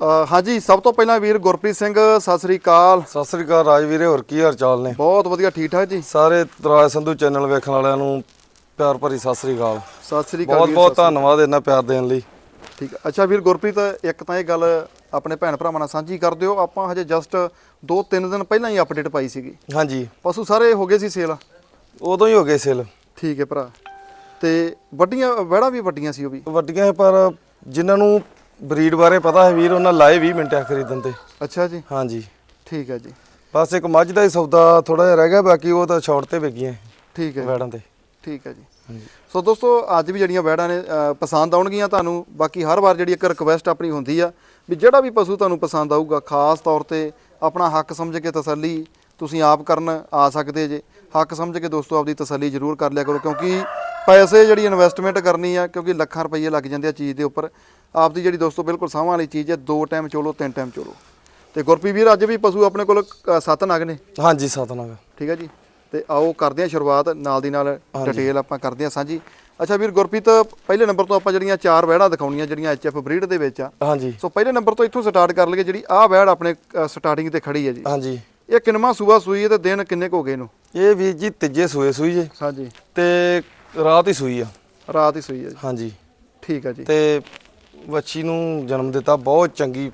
ਹਾਂਜੀ ਸਭ ਤੋਂ ਪਹਿਲਾਂ ਵੀਰ ਗੁਰਪ੍ਰੀਤ ਸਿੰਘ ਸਤਿ ਸ੍ਰੀ ਅਕਾਲ। ਸਤਿ ਸ੍ਰੀ ਅਕਾਲ ਰਾਜਵੀਰੇ ਹੋਰ ਕੀ ਹਾਲ ਚਾਲ ਨੇ? ਬਹੁਤ ਵਧੀਆ ਠੀਕ ਠਾਕ ਜੀ? ਸਾਰੇ ਤਰਾਜ ਸੰਧੂ ਚੈਨਲ ਵੇਖਣ ਵਾਲਿਆਂ ਨੂੰ ਪਿਆਰ ਭਰੀ ਸਤਿ ਸ੍ਰੀ ਅਕਾਲ। ਸਤਿ ਸ੍ਰੀ ਅਕਾਲ ਬਹੁਤ ਵੀਰ, ਬਹੁਤ ਧੰਨਵਾਦ ਇਹਨਾਂ ਪਿਆਰ ਦੇਣ ਲਈ। ਠੀਕ ਅੱਛਾ ਵੀਰ ਗੁਰਪ੍ਰੀਤ ਇੱਕ ਤਾਂ ਇਹ ਗੱਲ ਆਪਣੇ ਭੈਣ ਭਰਾਵਾਂ ਨਾਲ ਸਾਂਝੀ ਕਰ ਦਿਓ ਆਪਾਂ ਹਜੇ ਜਸਟ 2-3 ਦਿਨ ਪਹਿਲਾਂ ਹੀ ਅਪਡੇਟ ਪਾਈ ਸੀਗੀ। ਹਾਂਜੀ। ਪਸ਼ੂ ਸਾਰੇ ਹੋ ਗਏ ਸੀ ਸੇਲ? ਉਦੋਂ ਹੀ ਹੋ ਗਏ ਸੇਲ। ਠੀਕ ਹੈ ਭਰਾ। ਤੇ ਵੱਡੀਆਂ ਵੜਾ ਵੀ ਵੱਡੀਆਂ ਸੀ ਉਹ ਵੀ? ਵੱਡੀਆਂ ਪਰ ਜਿਨ੍ਹਾਂ ਨੂੰ ਬਰੀਡ ਬਾਰੇ ਪਤਾ ਹੈ ਵੀਰ ਉਹਨਾਂ ਲਾਏ 20 ਮਿੰਟਾਂ ਖਰੀਦਣ ਤੇ। ਅੱਛਾ ਜੀ। ਹਾਂਜੀ। ਠੀਕ ਹੈ ਜੀ। ਬਸ ਇੱਕ ਮੱਝ ਦਾ ਹੀ ਸੌਦਾ ਥੋੜਾ ਜਿਹਾ ਰਹਿ ਗਿਆ ਬਾਕੀ ਉਹ ਤਾਂ ਸ਼ਾਰਟ ਤੇ ਵਿਕੀਆਂ ਠੀਕ ਹੈ ਵੈੜਾਂ ਤੇ। ਠੀਕ ਹੈ ਜੀ। ਸੋ ਦੋਸਤੋ ਅੱਜ ਵੀ ਜਿਹੜੀਆਂ ਵੈੜਾਂ ਨੇ ਪਸੰਦ ਆਉਣਗੀਆਂ ਤੁਹਾਨੂੰ ਬਾਕੀ ਹਰ ਵਾਰ ਜਿਹੜੀ ਇੱਕ ਰਿਕੁਐਸਟ ਆਪਣੀ ਹੁੰਦੀ ਆ ਵੀ ਜਿਹੜਾ ਵੀ ਪਸ਼ੂ ਤੁਹਾਨੂੰ ਪਸੰਦ ਆਊਗਾ ਖਾਸ ਤੌਰ ਤੇ ਆਪਣਾ ਹੱਕ ਸਮਝ ਕੇ ਤਸੱਲੀ ਤੁਸੀਂ ਆਪ ਕਰਨ ਆ ਸਕਦੇ ਜੇ। ਹੱਕ ਸਮਝ ਕੇ ਦੋਸਤੋ ਆਪਦੀ ਤਸੱਲੀ ਜ਼ਰੂਰ ਕਰ ਲਿਆ ਕਰੋ ਕਿਉਂਕਿ ਪੈਸੇ ਜਿਹੜੀ ਇਨਵੈਸਟਮੈਂਟ ਕਰਨੀ ਆ ਕਿਉਂਕਿ ਲੱਖਾਂ ਰੁਪਏ ਲੱਗ ਜਾਂਦੇ ਆ ਚੀਜ਼ ਦੇ ਉੱਪਰ ਆਪਦੀ ਜਿਹੜੀ ਦੋਸਤੋ ਬਿਲਕੁਲ ਸਾਂਭਾਂ ਵਾਲੀ ਚੀਜ਼ ਹੈ ਦੋ ਟਾਈਮ ਚੋਲੋ ਤਿੰਨ ਟਾਈਮ ਚੋਲੋ। ਤੇ ਗੁਰਪ੍ਰੀਤ ਵੀਰ ਅੱਜ ਵੀ ਪਸ਼ੂ ਆਪਣੇ ਕੋਲ ਅ, ਸੱਤ ਨਗ ਨੇ? ਹਾਂਜੀ ਸਤਨਾਮ ਠੀਕ ਹੈ ਜੀ? ਤੇ ਆਓ ਕਰਦੇ ਹਾਂ ਸ਼ੁਰੂਆਤ ਨਾਲ ਦੀ ਨਾਲ ਡਿਟੇਲ ਆਪਾਂ ਕਰਦੇ ਹਾਂ ਸਾਂਝੀ। ਅੱਛਾ ਵੀਰ ਗੁਰਪ੍ਰੀਤ ਪਹਿਲੇ ਨੰਬਰ ਤੋਂ ਆਪਾਂ ਜਿਹੜੀਆਂ ਚਾਰ ਵਹਿੜਾਂ ਦਿਖਾਉਣੀਆਂ ਜਿਹੜੀਆਂ ਐਚਐਫ ਬਰੀਡ ਦੇ ਵਿੱਚ ਆ। ਹਾਂਜੀ। ਸੋ ਪਹਿਲੇ ਨੰਬਰ ਤੋਂ ਇੱਥੋਂ ਸਟਾਰਟ ਕਰ ਲਈਏ ਜਿਹੜੀ ਆਹ ਵਹਿੜ ਆਪਣੇ ਸਟਾਰਟਿੰਗ ਤੇ ਖੜੀ ਹੈ ਜੀ। ਹਾਂਜੀ। ਇਹ ਕਿੰਨਵਾਂ ਸੂਆ ਸੂਈ ਹੈ ਤੇ ਦਿਨ ਕਿੰਨੇ ਕੁ ਹੋ ਗਏ ਇਹਨੂੰ? ਇਹ ਵੀਰ ਜੀ ਤੀਜੇ ਸੂਏ ਸੂਈ ਜੇ। ਹਾਂਜੀ। ਤੇ ਰਾਤ ਹੀ ਸੂਈ ਆ। ਰਾਤ ਹੀ ਸੂਈ ਹੈ ਜੀ। ਹਾਂਜੀ। ਠੀਕ ਹੈ ਜੀ। ਤੇ ਵੱਛੀ ਨੂੰ ਜਨਮ ਦਿੱਤਾ ਬਹੁਤ ਚੰਗੀ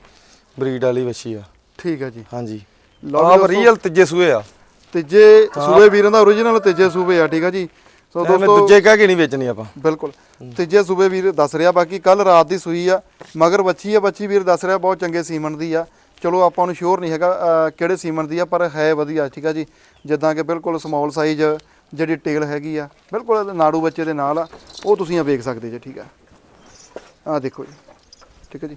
ਬਰੀਡ ਵਾਲੀ ਵੱਛੀ ਆ। ਠੀਕ ਹੈ ਜੀ। ਹਾਂਜੀ। ਦੋਸਤੋ। ਰੀਅਲ ਤੀਜੇ ਸੂਏ ਆ। ਤੀਜੇ ਸੂਏ ਵੀਰਾਂ ਦਾ origignal ਤੀਜੇ ਸੂਬੇ ਆ ਠੀਕ ਹੈ ਜੀ। ਸੋ ਦੋਸਤੋ ਦੂਜੇ ਕਹਿ ਕੇ ਨਹੀਂ ਵੇਚਣੀ ਆਪਾਂ। ਬਿਲਕੁਲ। ਤੀਜੇ ਸੂਬੇ ਵੀਰ ਦੱਸ ਰਿਹਾ ਬਾਕੀ ਕੱਲ ਰਾਤ ਦੀ ਸੂਈ ਆ। ਮਗਰ ਬੱਚੀ ਆ ਬੱਚੀ ਵੀਰ ਦੱਸ ਰਿਹਾ ਬਹੁਤ ਚੰਗੇ ਸੀਮਨ ਦੀ ਆ। ਚਲੋ ਆਪਾਂ ਨੂੰ ਸ਼ੋਰ ਨਹੀਂ ਹੈਗਾ ਕਿਹੜੇ ਸੀਮਨ ਦੀ ਆ ਪਰ ਹੈ ਵਧੀਆ ਠੀਕ ਆ ਜੀ। ਜਿੱਦਾਂ ਕਿ ਬਿਲਕੁਲ ਸਮਾਲ ਸਾਈਜ਼ ਜਿਹੜੀ ਟੇਲ ਹੈਗੀ ਆ ਬਿਲਕੁਲ ਨਾੜੂ ਬੱਚੇ ਦੇ ਨਾਲ ਆ ਉਹ ਤੁਸੀਂ ਆ ਵੇਖ ਸਕਦੇ ਜੇ ਠੀਕ ਆ। ਆ ਦੇਖੋ ਜੀ ਠੀਕ ਹੈ ਜੀ।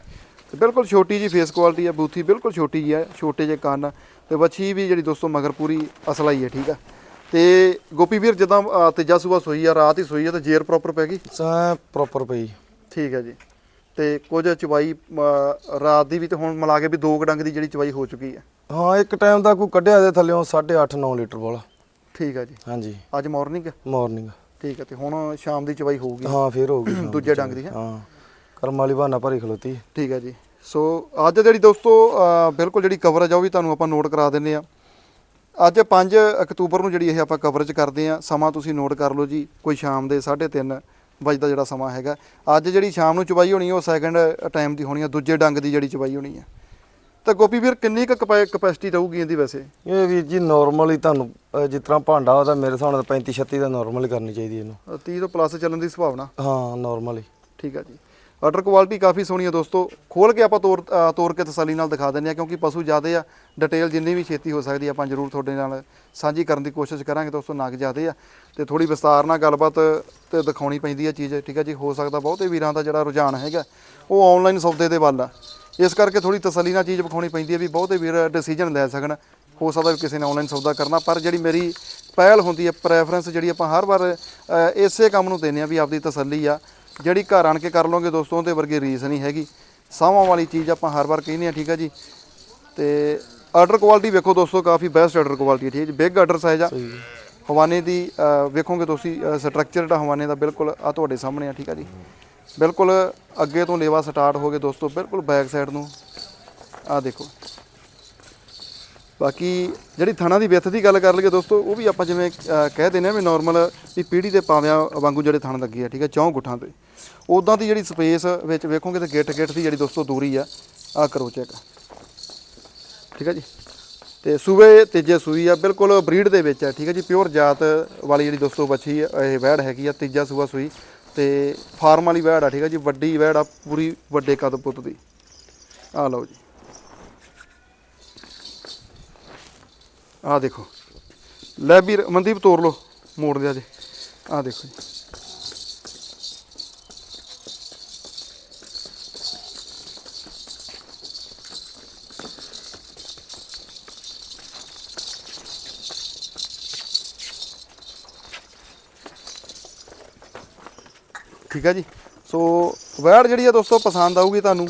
ਤੇ ਬਿਲਕੁਲ ਛੋਟੀ ਜੀ ਫੇਸ ਕੁਆਲਿਟੀ ਆ ਬੂਥੀ ਬਿਲਕੁਲ ਛੋਟੀ ਜੀ ਆ ਛੋਟੇ ਜਿਹੇ ਕੰਨ ਤੇ ਬੱਚੀ ਵੀ ਜਿਹੜੀ ਦੋਸਤੋ ਮਗਰ ਪੂਰੀ ਅਸਲਾ ਹੀ ਹੈ ਠੀਕ ਆ। ਤੇ ਗੋਪੀ ਵੀਰ ਜਦੋਂ ਤੀਜਾ ਸੂਬਾ ਸੋਈ ਆ ਰਾਤ ਹੀ ਸੋਈ ਆ ਤੇ ਜੇਰ ਪ੍ਰੋਪਰ ਪੈ ਗਈ? ਸਾ ਪ੍ਰੋਪਰ ਪਈ। ਠੀਕ ਹੈ ਜੀ। ਤੇ ਕੁਝ ਚਵਾਈ ਰਾਤ ਦੀ ਵੀ ਤੇ ਹੁਣ ਮਿਲਾ ਕੇ ਵੀ ਦੋ ਕੁ ਡੰਗ ਦੀ ਜਿਹੜੀ ਚਵਾਈ ਹੋ ਚੁੱਕੀ ਹੈ ਹਾਂ ਇੱਕ ਟਾਈਮ ਦਾ ਕੋਈ ਕੱਢਿਆ ਦੇ ਥੱਲਿਓਂ 8.5 9 ਲੀਟਰ ਵਾਲਾ। ਠੀਕ ਹੈ ਜੀ। ਹਾਂਜੀ। ਅੱਜ ਮਾਰਨਿੰਗ ਮਾਰਨਿੰਗ ਠੀਕ ਹੈ ਤੇ ਹੁਣ ਸ਼ਾਮ ਦੀ ਚਵਾਈ ਹੋਊਗੀ? ਹਾਂ ਫੇਰ ਹੋ ਗਈ ਸ਼ਾਮ ਦੂਜੇ ਡੰਗ ਦੀ, ਹੈਂ? ਹਾਂ। ਕਰਮ ਵਾਲੀ ਬਹਾਨਾ ਭਰੀ ਖਲੋਤੀ। ਠੀਕ ਹੈ ਜੀ। ਸੋ ਅੱਜ ਜਿਹੜੀ ਦੋਸਤੋ ਬਿਲਕੁਲ ਜਿਹੜੀ ਕਵਰੇਜ ਆ ਉਹ ਵੀ ਤੁਹਾਨੂੰ ਆਪਾਂ ਨੋਟ ਕਰਾ ਦਿੰਨੇ ਆ ਅੱਜ 5 ਅਕਤੂਬਰ ਨੂੰ ਜਿਹੜੀ ਇਹ ਆਪਾਂ ਕਵਰੇਜ ਕਰਦੇ ਆ ਸਮਾਂ ਤੁਸੀਂ ਨੋਟ ਕਰ ਲਓ ਜੀ ਕੋਈ ਸ਼ਾਮ ਦੇ 3:30 ਵਜੇ ਦਾ ਜਿਹੜਾ ਸਮਾਂ ਹੈਗਾ। ਅੱਜ ਜਿਹੜੀ ਸ਼ਾਮ ਨੂੰ ਚਵਾਈ ਹੋਣੀ ਉਹ ਸੈਕੰਡ ਟਾਈਮ ਦੀ ਹੋਣੀ ਹੈ ਦੂਜੇ ਡੰਗ ਦੀ ਜਿਹੜੀ ਚਵਾਈ ਹੋਣੀ ਹੈ ਤਾਂ ਗੋਪੀ ਵੀਰ ਕਿੰਨੀ ਕੁ ਕਪੈਸਿਟੀ ਰਹੂਗੀ ਇਹਦੀ ਵੈਸੇ? ਇਹ ਵੀਰ ਜੀ ਨਾਰਮਲ ਹੀ ਤੁਹਾਨੂੰ ਅਹ ਜਿਸ ਤਰ੍ਹਾਂ ਭਾਂਡਾ ਉਹਦਾ ਮੇਰੇ ਹਿਸਾਬ ਨਾਲ 35 36 ਦਾ ਨਾਰਮਲ ਹੀ ਕਰਨੀ ਚਾਹੀਦੀ ਇਹਨੂੰ। ਅ, 30 ਤੋਂ ਪਲੱਸ ਚੱਲਣ ਦੀ ਸੰਭਾਵਨਾ? ਹਾਂ ਨਾਰਮਲ ਹੀ ਠੀਕ ਹੈ ਜੀ। ਆਰਡਰ ਕੁਆਲਿਟੀ ਕਾਫੀ ਸੋਹਣੀ ਹੈ ਦੋਸਤੋ। ਖੋਲ ਕੇ ਆਪਾਂ ਤੋਰ ਅ, ਤੋਰ ਕੇ ਤਸੱਲੀ ਨਾਲ ਦਿਖਾ ਦਿੰਦੇ ਆ ਕਿਉਂਕਿ ਪਸ਼ੂ ਜ਼ਿਆਦੇ ਆ ਡਿਟੇਲ ਜਿੰਨੀ ਵੀ ਛੇਤੀ ਹੋ ਸਕਦੀ ਆ ਆਪਾਂ ਜ਼ਰੂਰ ਤੁਹਾਡੇ ਨਾਲ ਸਾਂਝੀ ਕਰਨ ਦੀ ਕੋਸ਼ਿਸ਼ ਕਰਾਂਗੇ ਦੋਸਤੋ ਨਗ ਜ਼ਿਆਦੇ ਆ। ਤੇ ਥੋੜੀ ਵਿਸਤਾਰ ਨਾਲ ਗੱਲਬਾਤ ਤੇ ਦਿਖਾਉਣੀ ਪੈਂਦੀ ਆ ਚੀਜ਼ ਠੀਕ ਹੈ ਜੀ। ਹੋ ਸਕਦਾ ਬਹੁਤੇ ਵੀਰਾਂ ਦਾ ਜਿਹੜਾ ਰੁਝਾਨ ਹੈਗਾ ਉਹ ਆਨਲਾਈਨ ਸੌਦੇ ਦੇ ਵੱਲ ਆ। ਇਸ ਕਰਕੇ ਥੋੜੀ ਤਸੱਲੀ ਨਾਲ ਚੀਜ਼ ਵਿਖਾਉਣੀ ਪੈਂਦੀ ਹੈ ਵੀ ਬਹੁਤੇ ਵੀਰ ਡਿਸੀਜਨ ਲੈ ਸਕਣ। ਹੋ ਸਕਦਾ ਵੀ ਕਿਸੇ ਨੇ ਆਨਲਾਈਨ ਸੌਦਾ ਕਰਨਾ ਪਰ ਜਿਹੜੀ ਮੇਰੀ ਪਹਿਲ ਹੁੰਦੀ ਹੈ ਪ੍ਰੈਫਰੈਂਸ ਜਿਹੜੀ ਆਪਾਂ ਹਰ ਵਾਰ ਇਸੇ ਕੰਮ ਨੂੰ ਦਿੰਦੇ ਆ ਵੀ ਆਪਦੀ ਤਸੱਲੀ ਆ। ਜਿਹੜੀ ਘਰ ਆਣ ਕੇ ਕਰ ਲਓਗੇ ਦੋਸਤੋ ਉਹਦੇ ਵਰਗੀ ਰੀਸ ਨਹੀਂ ਹੈਗੀ। ਸਾਵਾਂ ਵਾਲੀ ਚੀਜ਼ ਆਪਾਂ ਹਰ ਵਾਰ ਕਹਿੰਦੇ ਆ ਠੀਕ ਆ ਜੀ। ਤੇ ਆਰਡਰ ਕੁਆਲਿਟੀ ਵੇਖੋ ਦੋਸਤੋ ਕਾਫੀ ਬੈਸਟ ਆਰਡਰ ਕੁਆਲਿਟੀ ਠੀਕ ਹੈ ਜੀ। ਬਿਗ ਆਰਡਰ ਸਾਈਜ਼ ਆ। ਹਵਾਨੇ ਦੀ ਵੇਖੋਗੇ ਤੁਸੀਂ ਸਟਰਕਚਰ ਜਿਹੜਾ ਹਵਾਨੇ ਦਾ ਬਿਲਕੁਲ ਆ ਤੁਹਾਡੇ ਸਾਹਮਣੇ ਆ ਠੀਕ ਆ ਜੀ। ਬਿਲਕੁਲ ਅੱਗੇ ਤੋਂ ਲੇਵਾ ਸਟਾਰਟ ਹੋ ਕੇ ਦੋਸਤੋ, ਬਿਲਕੁਲ ਬੈਕ ਸਾਈਡ ਨੂੰ। ਆ ਦੇਖੋ। ਬਾਕੀ ਜਿਹੜੀ ਥਣਾ ਦੀ ਵਿੱਥ ਦੀ ਗੱਲ ਕਰ ਲਈਏ ਦੋਸਤੋ, ਉਹ ਵੀ ਆਪਾਂ ਜਿਵੇਂ ਕਹਿ ਦਿੰਦੇ ਆ ਵੀ ਨਾਰਮਲ ਵੀ ਪੀੜੀ ਦੇ ਪਾਵਿਆਂ ਵਾਂਗੂ ਜਿਹੜੇ ਥਣ ਲੱਗੇ ਆ, ਠੀਕ ਹੈ ਚੌਂ ਗੁੱਠਾਂ ਤੇ। ਉਦਾਂ ਦੀ ਜਿਹੜੀ ਸਪੇਸ ਵਿੱਚ ਵੇਖੋਗੇ ਤੇ ਗਿੱਟ ਗਿੱਟ ਦੀ ਜਿਹੜੀ ਦੋਸਤੋ ਦੂਰੀ ਆ ਆ ਕਰੋ ਚੈੱਕ ਠੀਕ ਹੈ ਜੀ? ਤੇ ਸੂਵੇ ਤੀਜੇ ਸੂਈ ਆ, ਬਿਲਕੁਲ ਬਰੀਡ ਦੇ ਵਿੱਚ ਆ, ਠੀਕ ਹੈ ਜੀ? ਪਿਓਰ ਜਾਤ ਵਾਲੀ ਜਿਹੜੀ ਦੋਸਤੋ ਬੱਚੀ ਇਹ ਵੈੜ ਹੈਗੀ ਆ, ਤੀਜਾ ਸੂਆ ਸੂਈ। ਤੇ ਫਾਰਮ ਵਾਲੀ ਵੈੜ ਆ, ਠੀਕ ਆ ਜੀ? ਵੱਡੀ ਵੈੜ ਆ, ਪੂਰੀ ਵੱਡੇ ਕਦ ਪੁੱਤ ਦੀ। ਆ ਲਓ ਜੀ। ਆ ਦੇਖੋ। ਲੈ ਵੀਰ, ਮਨਦੀਪ ਤੋੜ ਲਓ ਮੋੜ ਦਿਆ ਜੇ। ਆ ਦੇਖੋ ਜੀ। ਠੀਕ ਹੈ ਜੀ। ਸੋ ਵੈੜ ਜਿਹੜੀ ਆ ਦੋਸਤੋ ਪਸੰਦ ਆਊਗੀ ਤੁਹਾਨੂੰ।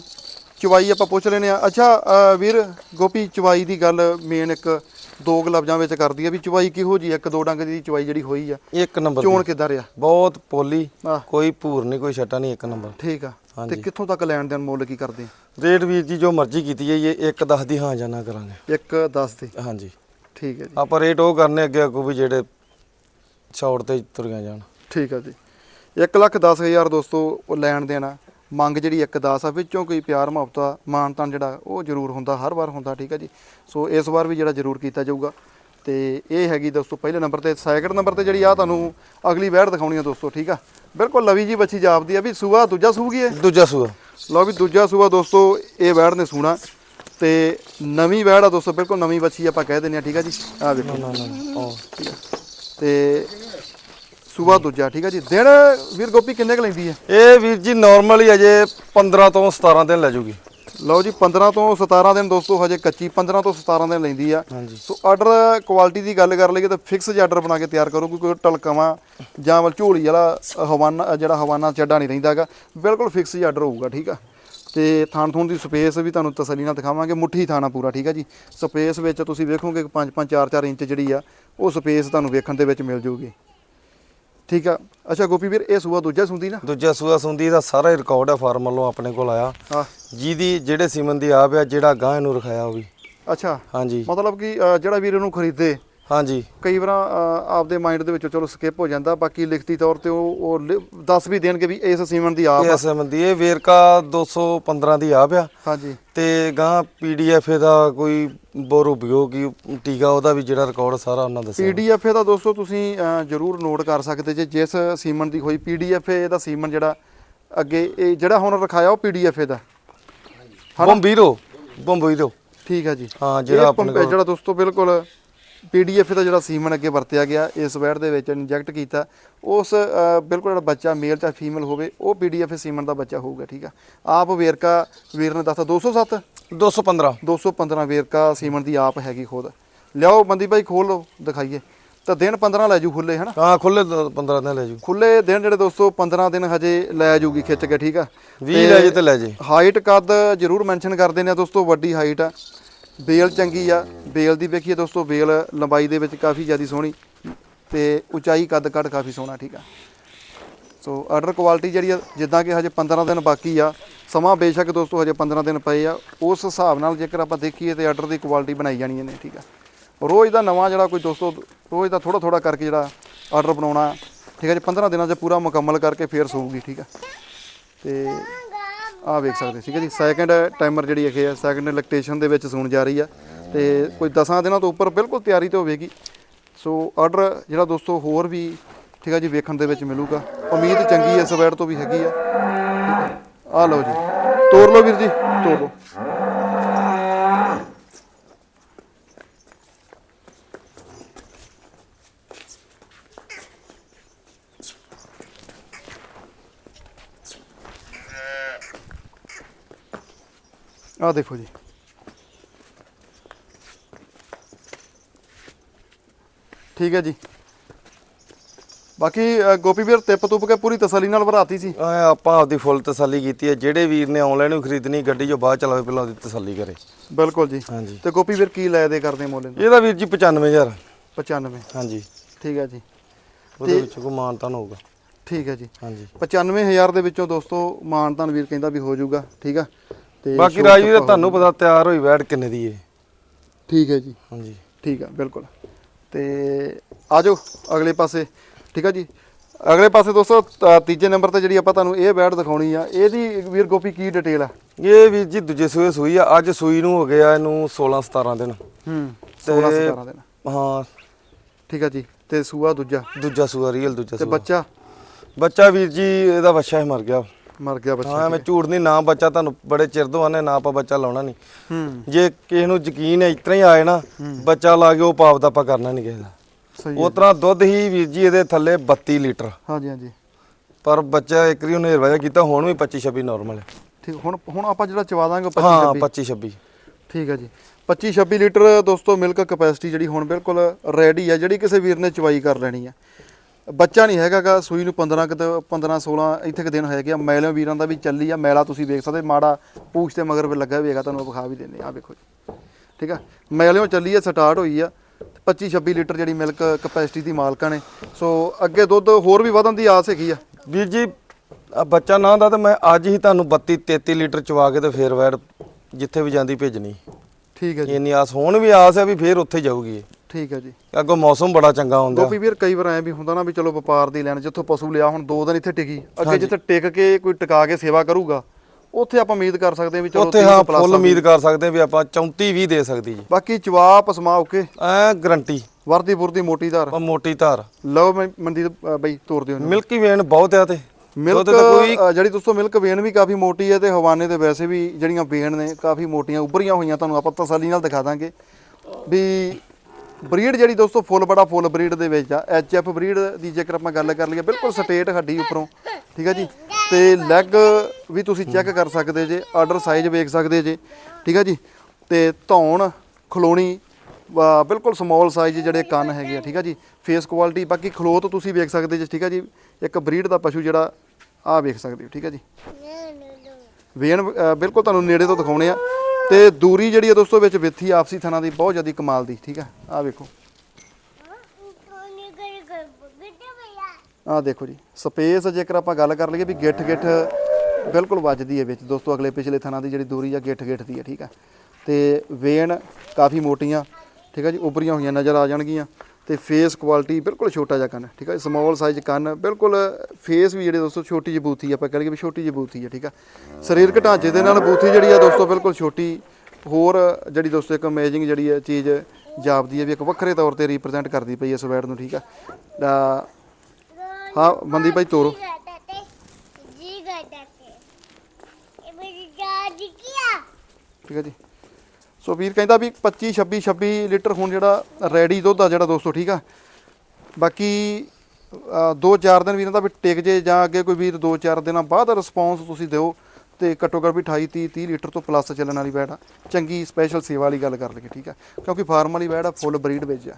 ਚਵਾਈ ਆਪਾਂ ਪੁੱਛ ਲੈਨੇ ਆ ਅੱਛਾ ਵੀਰ ਗੋਪੀ ਚਵਾਈ ਦੀ ਗੱਲ ਮੇਨ ਇੱਕ ਦੋ ਕੁ ਲਫ਼ਜ਼ਾਂ ਵਿੱਚ ਕਰਦੀ ਆ ਵੀ ਚਵਾਈ ਕਿਹੋ ਜੀ ਇੱਕ ਦੋ ਡੰਗ ਦੀ ਚਵਾਈ ਜਿਹੜੀ ਹੋਈ ਆ। ਇੱਕ ਨੰਬਰ ਚੋਣ। ਕਿੱਦਾਂ ਰਿਹਾ? ਬਹੁਤ ਪੋਲੀ। ਕੋਈ ਭੂਰ ਨਹੀਂ ਕੋਈ ਛਟਾ ਨਹੀਂ ਇੱਕ ਨੰਬਰ। ਠੀਕ ਆ। ਤੇ। ਕਿੱਥੋਂ ਤੱਕ ਲੈਣ ਦੇਣ ਮੁੱਲ ਕੀ ਕਰਦੇ ਰੇਟ ਵੀਰ ਜੀ ਜੋ ਮਰਜ਼ੀ ਕੀਤੀ ਜਾਈਏ ਇੱਕ ਦਸ ਦੀ ਹਾਂ ਜਾਂ ਨਾ ਕਰਾਂਗੇ। ਇੱਕ 10 ਦੇ। ਹਾਂਜੀ। ਠੀਕ ਹੈ ਜੀ। ਆਪਾਂ ਰੇਟ ਉਹ ਕਰਨੇ ਅੱਗੇ ਅੱਗੋਂ ਵੀ ਜਿਹੜੇ ਸ਼ਾਰਟ ਤੇ ਤੁਰੀਆਂ ਜਾਣ। ਠੀਕ ਆ ਜੀ। 1 ਲੱਖ 10 ਹਜ਼ਾਰ ਦੋਸਤੋ ਉਹ ਲੈਣ ਦੇਣਾ ਮੰਗ ਜਿਹੜੀ ਇੱਕ 10 ਆ ਵਿੱਚੋਂ ਕੋਈ ਪਿਆਰ ਮੁਹੱਬਤ ਮਾਨਤਾਨ ਜਿਹੜਾ ਉਹ ਜ਼ਰੂਰ ਹੁੰਦਾ ਹਰ ਵਾਰ ਹੁੰਦਾ ਠੀਕ ਆ ਜੀ। ਸੋ ਇਸ ਵਾਰ ਵੀ ਜਿਹੜਾ ਜ਼ਰੂਰ ਕੀਤਾ ਜਾਊਗਾ। ਤੇ ਇਹ ਹੈਗੀ ਦੋਸਤੋ ਪਹਿਲੇ ਨੰਬਰ ਤੇ ਸੈਕਿੰਡ ਨੰਬਰ ਤੇ ਜਿਹੜੀ ਆ ਤੁਹਾਨੂੰ ਅਗਲੀ ਵਹਿੜ ਦਿਖਾਉਣੀ ਆ ਦੋਸਤੋ ਠੀਕ ਆ। ਬਿਲਕੁਲ ਲਵੀ ਜੀ ਬੱਚੀ ਜਾਪਦੀ ਆ ਵੀ ਸੂਆ ਦੂਜਾ ਸੂਗੀ ਇਹ ਦੂਜਾ ਸੂਆ। ਲਓ ਵੀ ਦੂਜਾ ਸੂਆ ਦੋਸਤੋ ਇਹ ਵੈੜ ਨੇ ਸੂਣਾ। ਤੇ ਨਵੀਂ ਵੈੜ ਆ ਦੋਸਤੋ ਬਿਲਕੁਲ ਨਵੀਂ ਬੱਚੀ ਆਪਾਂ ਕਹਿ ਦਿੰਦੇ ਆ ਠੀਕ ਆ ਜੀ। ਆ ਦੇਖੋ ਨਾ ਨਾ ਨਾ। ਤੇ ਸੂਆ ਦੂਜਾ ਠੀਕ ਆ ਜੀ। ਦਿਨ ਵੀਰ ਗੋਪੀ ਕਿੰਨੇ ਕ ਲੈਂਦੀ ਹੈ? ਇਹ ਵੀਰ ਜੀ ਨਾਰਮਲ ਹੀ ਅਜੇ 15 ਤੋਂ 17 ਦਿਨ ਲੈ ਜੂਗੀ। ਲਓ ਜੀ 15 ਤੋਂ 17 ਦਿਨ ਦੋਸਤੋ ਹਜੇ ਕੱਚੀ 15 ਤੋਂ 17 ਦਿਨ ਲੈਂਦੀ ਆ। ਸੋ ਆਰਡਰ ਕੁਆਲਿਟੀ ਦੀ ਗੱਲ ਕਰ ਲਈਏ ਤਾਂ ਫਿਕਸ ਜਿਹਾ ਆਰਡਰ ਬਣਾ ਕੇ ਤਿਆਰ ਕਰੋ ਕੋਈ ਟਲਕਵਾ ਜਾਂ ਵਲ ਝੋਲੀ ਵਾਲਾ ਹਵਾਨਾ ਜਿਹੜਾ ਹਵਾਨਾ ਚੱਡਾ ਨਹੀਂ ਰਹਿੰਦਾਗਾ ਬਿਲਕੁਲ ਫਿਕਸ ਜਿਹਾ ਆਰਡਰ ਹੋਊਗਾ ਠੀਕ ਆ। ਤੇ ਥਾਣ ਥੂਣ ਦੀ ਸਪੇਸ ਵੀ ਤੁਹਾਨੂੰ ਤਸੱਲੀ ਨਾਲ ਦਿਖਾਵਾਂਗੇ। ਮੁੱਠੀ ਥਾਣਾ ਪੂਰਾ ਠੀਕ ਆ ਜੀ। ਸਪੇਸ ਵਿੱਚ ਤੁਸੀਂ ਵੇਖੋਗੇ 5 5 4 4 ਇੰਚ ਜਿਹੜੀ ਆ ਉਹ ਸਪੇਸ ਤੁਹਾਨੂੰ ਵੇਖਣ ਦੇ ਵਿੱਚ ਮਿਲ ਜਾਊਗੀ ਠੀਕ ਆ। ਅੱਛਾ ਗੋਪੀ ਵੀਰ ਇਹ ਸੂਆ ਦੂਜਾ ਸੁੰਦੀ ਨਾ? ਦੂਜਾ ਸੂਆ ਸੁੰਦੀ ਦਾ ਸਾਰਾ ਹੀ ਰਿਕਾਰਡ ਹੈ ਫਾਰਮ ਵੱਲੋਂ ਆਪਣੇ ਕੋਲ ਆਇਆ। ਹਾਂ। ਜਿਹਦੀ ਜਿਹੜੇ ਸੀਮਨ ਦੀ ਆਪ ਆ ਜਿਹੜਾ ਗਾਂ ਇਹਨੂੰ ਰਖਾਇਆ ਉਹ ਵੀ। ਅੱਛਾ। ਹਾਂਜੀ। ਮਤਲਬ ਕਿ ਅ, ਜਿਹੜਾ ਵੀਰ ਇਹਨੂੰ ਖਰੀਦੇ ਹਾਂਜੀ। ਕਈ ਵਾਰ ਆਪਦੇ ਮਾਈਂਡ ਦੇ ਵਿੱਚੋਂ ਚਲੋ ਸਕਿਪ ਹੋ ਜਾਂਦਾ ਬਾਕੀ ਲਿਖਤੀ ਤੌਰ ਤੇ ਉਹ ਉਹ ਦੱਸ ਵੀ ਦੇਣਗੇ ਵੀ ਇਸ ਸੀਮਨ ਦੀ ਆਪ ਆ। ਅਸਮ ਦੀ ਇਹ ਵੇਰਕਾ 215 ਦੀ ਆਪ ਆ। ਹਾਂਜੀ। ਤੇ ਗਾਂ ਪੀਡੀਐਫ ਦਾ ਕੋਈ ਬੋਰੂਬਿਓ ਕੀ ਟੀਕਾ ਉਹਦਾ ਵੀ ਜਿਹੜਾ ਰਿਕਾਰਡ ਸਾਰਾ ਉਹਨਾਂ ਦੱਸਿਆ ਪੀਡੀਐਫ ਦਾ ਦੋਸਤੋ ਤੁਸੀਂ ਜਰੂਰ ਨੋਟ ਕਰ ਸਕਦੇ ਜੇ ਜਿਸ ਸੀਮਨ ਦੀ ਹੋਈ। ਪੀਡੀਐਫ ਇਹਦਾ ਸੀਮਨ ਜਿਹੜਾ ਅੱਗੇ ਇਹ ਜਿਹੜਾ ਹੁਣ ਰਖਾਇਆ ਉਹ ਪੀਡੀਐਫ ਦਾ ਬੰਬੀਰੋ ਬੰਬੀਰੋ ਠੀਕ ਹੈ ਜੀ। ਹਾਂ ਜਿਹੜਾ ਆਪਣੇ ਜਿਹੜਾ ਦੋਸਤੋ ਬਿਲਕੁਲ ਪੀਡੀਐਫ ਦਾ ਜਿਹੜਾ ਸੀਮਨ ਅੱਗੇ ਵਰਤਿਆ ਗਿਆ ਇਸ ਵੈਟ ਦੇ ਵਿੱਚ ਇੰਜੈਕਟ ਕੀਤਾ ਉਸ ਬਿਲਕੁਲ ਜਿਹੜਾ ਬੱਚਾ ਮੇਲ ਜਾਂ ਫੀਮੇਲ ਹੋਵੇ ਉਹ ਪੀਡੀਐਫ ਸੀਮਨ ਦਾ ਬੱਚਾ ਹੋਊਗਾ ਠੀਕ ਆ? ਆਪ ਵੇਰਕਾ ਵੀਰ ਨੇ ਦੱਸਤਾ 207 215 215 ਵੇਰਕਾ ਸੀਮਨ ਦੀ ਆਪ ਹੈਗੀ ਖੁਦ। ਲਿਆਓ ਬੰਦੀ ਭਾਈ ਖੋਲ ਲਓ ਦਿਖਾਈਏ। ਤਾਂ ਦਿਨ 15 ਲੈ ਜੂ ਖੁੱਲੇ ਹਨਾ? ਹਾਂ ਖੁੱਲੇ 15 ਦਿਨ ਲੈ ਜੂ। ਖੁੱਲੇ ਦਿਨ ਜਿਹੜੇ ਦੋਸਤੋ 15 ਦਿਨ ਹਜੇ ਲੈ ਜੂਗੀ ਖਿੱਚ ਕੇ ਠੀਕ ਆ? 20 ਲੈ ਜੇ ਤੇ ਲੈ ਜੇ। ਹਾਈਟ ਕੱਦ ਜਰੂਰ ਮੈਂਸ਼ਨ ਕਰਦੇ ਨੇ ਦੋਸਤੋ ਵੱਡੀ ਹਾਈਟ ਆ। ਬੇਲ ਚੰਗੀ ਆ, ਬੇਲ ਦੀ ਵੇਖੀਏ ਦੋਸਤੋ, ਬੇਲ ਲੰਬਾਈ ਦੇ ਵਿੱਚ ਕਾਫੀ ਜ਼ਿਆਦੀ ਸੋਹਣੀ ਤੇ ਉਚਾਈ ਕੱਦ ਕੱਦ ਕਾਫੀ ਸੋਹਣਾ, ਠੀਕ ਆ। ਸੋ ਆਰਡਰ ਕੁਆਲਿਟੀ ਜਿਹੜੀ ਆ, ਜਿੱਦਾਂ ਕਿ ਹਜੇ 15 ਦਿਨ ਬਾਕੀ ਆ, ਸਮਾਂ ਬੇਸ਼ੱਕ ਦੋਸਤੋ ਹਜੇ 15 ਦਿਨ ਪਏ ਆ, ਉਸ ਹਿਸਾਬ ਨਾਲ ਜੇਕਰ ਆਪਾਂ ਦੇਖੀਏ ਤੇ ਆਰਡਰ ਦੀ ਕੁਆਲਿਟੀ ਬਣਾਈ ਜਾਣੀ ਨੇ ਠੀਕ ਆ। ਰੋਜ਼ ਦਾ ਨਵਾਂ ਜਿਹੜਾ ਕੋਈ ਦੋਸਤੋ, ਰੋਜ਼ ਦਾ ਥੋੜਾ ਥੋੜਾ ਕਰਕੇ ਜਿਹੜਾ ਆਰਡਰ ਬਣਾਉਣਾ, ਠੀਕ ਆ ਜੀ 15 ਦਿਨਾਂ 'ਚ ਪੂਰਾ ਮੁਕੰਮਲ ਕਰਕੇ ਫੇਰ ਸੋਊਗੀ, ਠੀਕ ਆ। ਤੇ ਆ ਵੇਖ ਸਕਦੇ, ਠੀਕ ਹੈ ਜੀ? ਸੈਕਿੰਡ ਟਾਈਮਰ ਜਿਹੜੀ ਹੈਗੇ ਆ ਸੈਕਿੰਡ ਇਲੈਕਟ੍ਰੀਸ਼ਨ ਦੇ ਵਿੱਚ ਸੂਣ ਜਾ ਰਹੀ ਆ। ਤੇ ਕੋਈ 10 ਦਿਨਾਂ ਤੋਂ ਉੱਪਰ ਬਿਲਕੁਲ ਤਿਆਰੀ ਤੇ ਹੋਵੇਗੀ। ਸੋ ਆਰਡਰ ਜਿਹੜਾ ਦੋਸਤੋ ਹੋਰ ਵੀ, ਠੀਕ ਆ ਜੀ, ਵੇਖਣ ਦੇ ਵਿੱਚ ਮਿਲੂਗਾ। ਉਮੀਦ ਚੰਗੀ ਹੈ ਇਸ ਵੈਡ ਤੋਂ ਵੀ ਹੈਗੀ ਆ। ਆ। ਲਓ ਜੀ। ਤੋੜ ਲਓ ਵੀਰ ਜੀ। ਤੋੜ ਲਓ। ਆ ਦੇਖੋ ਜੀ। ਠੀਕ ਹੈ ਜੀ। ਬਾਕੀ ਗੋਪੀ ਵੀਰ ਤਿੱਪ ਤੁੱਪ ਕੇ ਪੂਰੀ ਤਸੱਲੀ ਨਾਲ ਭਰਾਤੀ ਸੀ। ਆਪਾਂ ਆਪਦੀ ਫੁੱਲ ਤਸੱਲੀ ਕੀਤੀ ਹੈ। ਜਿਹੜੇ ਵੀਰ ਨੇ ਆਨਲਾਈਨ ਵੀ ਖਰੀਦਣੀ ਗੱਡੀ ਜੋ ਬਾਅਦ ਚਲਾਵੇ ਪਹਿਲਾਂ ਉਹਦੀ ਤਸੱਲੀ ਕਰੇ। ਬਿਲਕੁਲ ਜੀ। ਹਾਂਜੀ। ਤੇ ਗੋਪੀ ਵੀਰ ਕੀ ਲੈ ਦੇ ਕਰਦੇ ਮੁੱਲ ਇਹਦਾ? ਵੀਰ ਜੀ 95000 95 ਹਾਂਜੀ। ਠੀਕ ਹੈ ਜੀ। ਉਹਦੇ ਵਿੱਚ ਕੋਈ ਮਾਨਤਾਨ ਹੋਊਗਾ। ਠੀਕ ਹੈ ਜੀ। ਹਾਂਜੀ। 95000 ਦੇ ਵਿੱਚੋਂ ਦੋਸਤੋ ਮਾਨਤਾਨ ਵੀਰ ਕਹਿੰਦਾ ਵੀ ਹੋ ਜਾਊਗਾ। ਠੀਕ ਆ। ਤੇ ਬਾਕੀ ਸ਼ੋਅ ਰਾਜਵੀਰ ਤੁਹਾਨੂੰ ਪਤਾ ਤਿਆਰ ਹੋਈ ਵੈਟ ਕਿੰਨੇ ਦੀ ਏ ਠੀਕ ਹੈ ਜੀ। ਹਾਂਜੀ। ਠੀਕ ਆ ਬਿਲਕੁਲ। ਤੇ ਆਜੋ ਅਗਲੇ ਪਾਸੇ। ਠੀਕ ਆ ਜੀ। ਅਗਲੇ ਪਾਸੇ ਦੋਸਤੋ ਤ- ਤੀਜੇ ਨੰਬਰ ਤੇ ਜਿਹੜੀ ਆਪਾਂ ਤੁਹਾਨੂੰ ਇਹ ਬੈਡ ਦਿਖਾਉਣੀ ਆ ਇਹਦੀ ਵੀਰ ਗੋਪੀ ਕੀ ਡਿਟੇਲ ਆ? ਇਹ ਵੀਰ ਜੀ ਦੂਜੇ ਸੂਏ ਸੂਈ ਆ ਅੱਜ ਸੂਈ ਨੂੰ ਹੋ ਗਿਆ ਇਹਨੂੰ 16 17 ਦਿਨ। ਹੂੰ 16 ਤੇ- 17 ਦਿਨ। ਹਾਂ। ਠੀਕ ਆ ਜੀ ਤੇ ਸੂਆ ਦੂਜਾ। ਦੂਜਾ ਸੂਆ ਰੀਅਲ ਦੂਜਾ ਤੇ ਸੂਆ। ਬੱਚਾ? ਬੱਚਾ ਵੀਰ ਜੀ ਇਹਦਾ ਬੱਚਾ ਹੀ ਮਰ ਗਿਆ। ਮਰ ਗਿਆ ਬੱਚਾ ਹਾਂ ਮੈਂ ਝੂਠ ਨਹੀਂ ਨਾ ਬੱਚਾ ਤੁਹਾਨੂੰ ਬੜੇ ਚਿਰ ਤੋਂ ਆਨੇ ਨਾ ਆਪਾਂ ਬੱਚਾ ਲਾਉਣਾ ਨਹੀਂ ਹੂੰ। ਜੇ ਕਿਸੇ ਨੂੰ ਯਕੀਨ ਹੈ ਇਤਨਾ ਹੀ ਆਏ ਨਾ ਬੱਚਾ ਲਾ ਕੇ ਉਹ ਪਾਪ ਤਾਂ ਆਪਾਂ ਕਰਨਾ ਨਹੀਂ ਕਿਸੇ ਦਾ। ਸਹੀ ਹੈ। ਉਸ ਤਰ੍ਹਾਂ ਦੁੱਧ ਹੀ ਵੀਰ ਜੀ ਇਹਦੇ ਥੱਲੇ 32 ਲੀਟਰ। ਹਾਂਜੀ ਹਾਂਜੀ। ਪਰ ਬੱਚਾ ਇੱਕ ਰੀ ਉਹਨੇ ਰਵਾਇਆ ਕੀਤਾ ਹੁਣ ਵੀ 25 26 ਨਾਰਮਲ ਹੈ। ਠੀਕ ਹੁਣ ਹੁਣ ਆਪਾਂ ਜਿਹੜਾ ਚਵਾ ਦਾਂਗੇ 25 ਹਾਂ 26 25 26 ਠੀਕ ਹੈ ਜੀ। 25 26 ਲੀਟਰ ਦੋਸਤੋ ਮਿਲਕ ਕਪੈਸਿਟੀ ਜਿਹੜੀ ਹੁਣ ਬਿਲਕੁਲ ਰੈਡੀ ਆ ਜਿਹੜੀ ਕਿਸੇ ਵੀਰ ਨੇ ਚਵਾਈ ਕਰ ਲੈਣੀ ਆ ਬੱਚਾ ਨਹੀਂ ਹੈਗਾਗਾ ਸੂਈ ਨੂੰ 15 ਕਿਤੇ 15 16 ਇੱਥੇ ਕਿ ਦਿਨ ਹੈਗੇ ਆ। ਮੈਲਿਓ ਵੀਰਾਂ ਦਾ ਵੀ ਚੱਲੀ ਆ ਮੈਲਾ ਤੁਸੀਂ ਵੇਖ ਸਕਦੇ ਮਾੜਾ ਪੂਛ ਤੇ ਮਗਰ ਵੀ ਲੱਗਾ ਹੋਵੇਗਾ ਤੁਹਾਨੂੰ ਵਿਖਾ ਵੀ ਦਿੰਦੇ ਆ ਵੇਖੋ ਜੀ। ਠੀਕ ਆ? ਮੈਲਿਓ ਚੱਲੀ ਆ ਸਟਾਰਟ ਹੋਈ ਆ। 25 26 ਲੀਟਰ ਜਿਹੜੀ ਮਿਲਕ ਕਪੈਸਿਟੀ ਦੀ ਮਾਲਕਾਂ ਨੇ। ਸੋ ਅੱਗੇ ਦੁੱਧ ਹੋਰ ਵੀ ਵਧਣ ਦੀ ਆਸ ਹੈਗੀ ਆ। ਵੀਰ ਜੀ ਬੱਚਾ ਨਾ ਦਾ ਤਾਂ ਮੈਂ ਅੱਜ ਹੀ ਤੁਹਾਨੂੰ 32 33 ਲੀਟਰ ਚਵਾ ਕੇ ਤੇ ਫੇਰ ਵੈੜ ਜਿੱਥੇ ਵੀ ਜਾਂਦੀ ਭੇਜਣੀ। ਠੀਕ ਹੈ ਜੀ। ਇੰਨੀ ਆਸ ਹੁਣ ਵੀ ਆਸ ਹੈ ਵੀ ਫੇਰ ਉੱਥੇ ਜਾਊਗੀ। ਠੀਕ ਹੈ ਜੀ। ਅੱਗੋਂ ਮੌਸਮ ਬੜਾ ਚੰਗਾ ਹੁੰਦਾ। ਗੋਪੀ ਵੀਰ ਕਈ ਵਾਰ ਐ ਵੀ ਹੁੰਦਾ ਨਾ ਵੀ ਚਲੋ ਵਪਾਰ ਦੀ ਲੈਣ ਜਿੱਥੋਂ ਪਸ਼ੂ ਲਿਆ ਹੁਣ ਦੋ ਦਿਨ ਇੱਥੇ ਟਿਕੀ। ਅੱਗੇ ਜਿੱਥੇ ਟਿਕ ਕੇ ਕੋਈ ਟਿਕਾ ਕੇ ਸੇਵਾ ਕਰੂਗਾ ਉੱਥੇ ਆਪਾਂ ਉਮੀਦ ਕਰ ਸਕਦੇ ਹਾਂ ਵੀ ਚਲੋ ਉੱਥੇ 30 ਹਾਂ ਫੁੱਲ ਵੀ। ਉਮੀਦ ਕਰ ਸਕਦੇ ਹਾਂ ਵੀ ਆਪਾਂ 34 20 ਦੇ ਸਕਦੀ ਜੀ। ਬਾਕੀ ਜਵਾਬ ਪਸਮਾ ਓਕੇ। ਐ ਗਰੰਟੀ। ਵਰਦੀ ਬੁਰਦੀ ਮੋਟੀ ਧਾਰ। ਆ ਮੋਟੀ ਧਾਰ। ਲਓ ਮਨਦੀਪ ਬਈ ਤੋਰ ਦਿਓ। ਮਿਲਕੀ ਵੇਨ ਬਹੁਤ ਆ ਤੇ। ਮਿਲਕ ਜਿਹੜੀ ਦੋਸਤੋ ਮਿਲਕ ਵੇਨ ਵੀ ਕਾਫੀ ਮੋਟੀ ਹੈ ਤੇ ਹਵਾਨੇ ਦੇ ਵੈਸੇ ਵੀ ਜਿਹੜੀਆਂ ਵੇਨ ਨੇ ਕਾਫੀ ਮੋਟੀਆਂ ਉੱਭਰੀਆਂ ਹੋਈਆਂ ਤੁਹਾਨੂੰ ਆਪਾਂ ਤਸੱਲੀ ਨਾਲ ਦਿਖਾ ਦਾਂਗੇ। ਵੀ ਬਰੀਡ ਜਿਹੜੀ ਦੋਸਤੋ ਫੁੱਲ ਬੜਾ ਫੁੱਲ ਬਰੀਡ ਦੇ ਵਿੱਚ ਆ। ਐਚਐਫ ਬਰੀਡ ਦੀ ਜੇਕਰ ਆਪਾਂ ਗੱਲ ਕਰ ਲਈਏ ਬਿਲਕੁਲ ਸਟੇਟ ਹੱਡੀ ਉੱਪਰੋਂ ਠੀਕ ਹੈ ਜੀ? ਤੇ ਲੈਗ ਵੀ ਤੁਸੀਂ ਚੈੱਕ ਕਰ ਸਕਦੇ ਜੇ ਆਰਡਰ ਸਾਈਜ਼ ਵੇਖ ਸਕਦੇ ਜੇ ਠੀਕ ਹੈ ਜੀ? ਤੇ ਧੌਣ ਖਲੋਣੀ ਬਿਲਕੁਲ ਸਮਾਲ ਸਾਈਜ਼ ਜਿਹੜੇ ਕੰਨ ਹੈਗੇ ਆ ਠੀਕ ਹੈ ਜੀ? ਫੇਸ ਕੁਆਲਿਟੀ ਬਾਕੀ ਖਲੋਤ ਤੁਸੀਂ ਵੇਖ ਸਕਦੇ ਜੀ ਠੀਕ ਹੈ ਜੀ? ਇੱਕ ਬਰੀਡ ਦਾ ਪਸ਼ੂ ਜਿਹੜਾ ਆ ਵੇਖ ਸਕਦੇ ਹੋ ਠੀਕ ਹੈ ਜੀ? ਵੇਨ ਬਿਲਕੁਲ ਤੁਹਾਨੂੰ ਨੇੜੇ ਤੋਂ ਦਿਖਾਉਣੇ ਆ। ਤੇ ਦੂਰੀ ਜਿਹੜੀ ਆ ਦੋਸਤੋ ਵਿੱਚ ਵਿੱਥੀ ਆਪਸੀ ਥਣਾ ਦੀ ਬਹੁਤ ਜ਼ਿਆਦਾ ਕਮਾਲ ਦੀ, ਠੀਕ ਹੈ ਆ ਵੇਖੋ। ਆ ਦੇਖੋ ਜੀ, ਸਪੇਸ ਜੇਕਰ ਆਪਾਂ ਗੱਲ ਕਰ ਲਈਏ ਵੀ ਗਿੱਠ ਗਿੱਠ ਬਿਲਕੁਲ ਵੱਜਦੀ ਹੈ ਵਿੱਚ, ਦੋਸਤੋ ਅਗਲੇ ਪਿਛਲੇ ਥਣਾ ਦੀ ਜਿਹੜੀ ਦੂਰੀ ਆ ਗਿੱਠ ਗਿੱਠ ਦੀ ਹੈ, ਠੀਕ ਹੈ ਤੇ ਵੇਨ ਕਾਫੀ ਮੋਟੀਆਂ, ਠੀਕ ਹੈ ਜੀ, ਉਭਰੀਆਂ ਹੋਈਆਂ ਨਜ਼ਰ ਆ ਜਾਣਗੀਆਂ। ਤੇ ਫੇਸ ਕੁਆਲਿਟੀ ਬਿਲਕੁਲ ਛੋਟਾ ਜਿਹਾ ਕੰਨ ਠੀਕ ਹੈ ਸਮਾਲ ਸਾਈਜ਼ ਕੰਨ ਬਿਲਕੁਲ ਫੇਸ ਵੀ ਜਿਹੜੇ ਦੋਸਤੋ ਛੋਟੀ ਜਿਹੀ ਬੂਥੀ ਆਪਾਂ ਕਹਿ ਲਈਏ ਵੀ ਛੋਟੀ ਜਿਹੀ ਬੂਥੀ ਹੈ ਠੀਕ ਹੈ ਸਰੀਰਕ ਢਾਂਚੇ ਦੇ ਨਾਲ ਬੂਥੀ ਜਿਹੜੀ ਆ ਦੋਸਤੋ ਬਿਲਕੁਲ ਛੋਟੀ ਹੋਰ ਜਿਹੜੀ ਦੋਸਤੋ ਇੱਕ ਅਮੇਜ਼ਿੰਗ ਜਿਹੜੀ ਹੈ ਚੀਜ਼ ਜਾਪਦੀ ਹੈ ਵੀ ਇੱਕ ਵੱਖਰੇ ਤੌਰ ਤੇ ਰਿਪਰੈਜ਼ੈਂਟ ਕਰਦੀ ਪਈ ਹੈ ਸਵੈਡ ਨੂੰ ਠੀਕ ਤਾਂ ਹਾਂ ਬੰਦੀ ਭਾਈ ਤੋਰੋ। ਜੀ ਗਾਤਾ ਤੇ ਇਹ ਮੇਰੀ ਦਾਦੀ ਕੀਆ ਠੀਕ ਹੈ ਜੀ। ਸੋ ਵੀਰ ਕਹਿੰਦਾ ਵੀ 25 26 26 ਲੀਟਰ ਹੁਣ ਜਿਹੜਾ ਰੈਡੀ ਦੁੱਧ ਆ ਜਿਹੜਾ ਦੋਸਤੋ, ਠੀਕ ਆ? ਬਾਕੀ 2-4 ਦਿਨ ਵੀਰਾਂ ਦਾ ਵੀ ਟਿਕ ਜੇ ਜਾਂ ਅੱਗੇ ਕੋਈ ਵੀਰ 2-4 ਦਿਨਾਂ ਬਾਅਦ ਰਿਸਪੌਂਸ ਤੁਸੀਂ ਦਿਓ ਤੇ ਘੱਟੋ ਘੱਟ ਵੀ 28 30 30 ਲੀਟਰ ਤੋਂ ਪਲੱਸ ਚੱਲਣ ਵਾਲੀ ਵੈੜ ਆ। ਚੰਗੀ ਸਪੈਸ਼ਲ ਸੇਵਾ ਵਾਲੀ ਗੱਲ ਕਰ ਲਈਏ, ਠੀਕ ਆ? ਕਿਉਂਕਿ ਫਾਰਮ ਵਾਲੀ ਵੈੜ ਆ ਫੁੱਲ ਬਰੀਡ ਵਿੱਚ ਆ।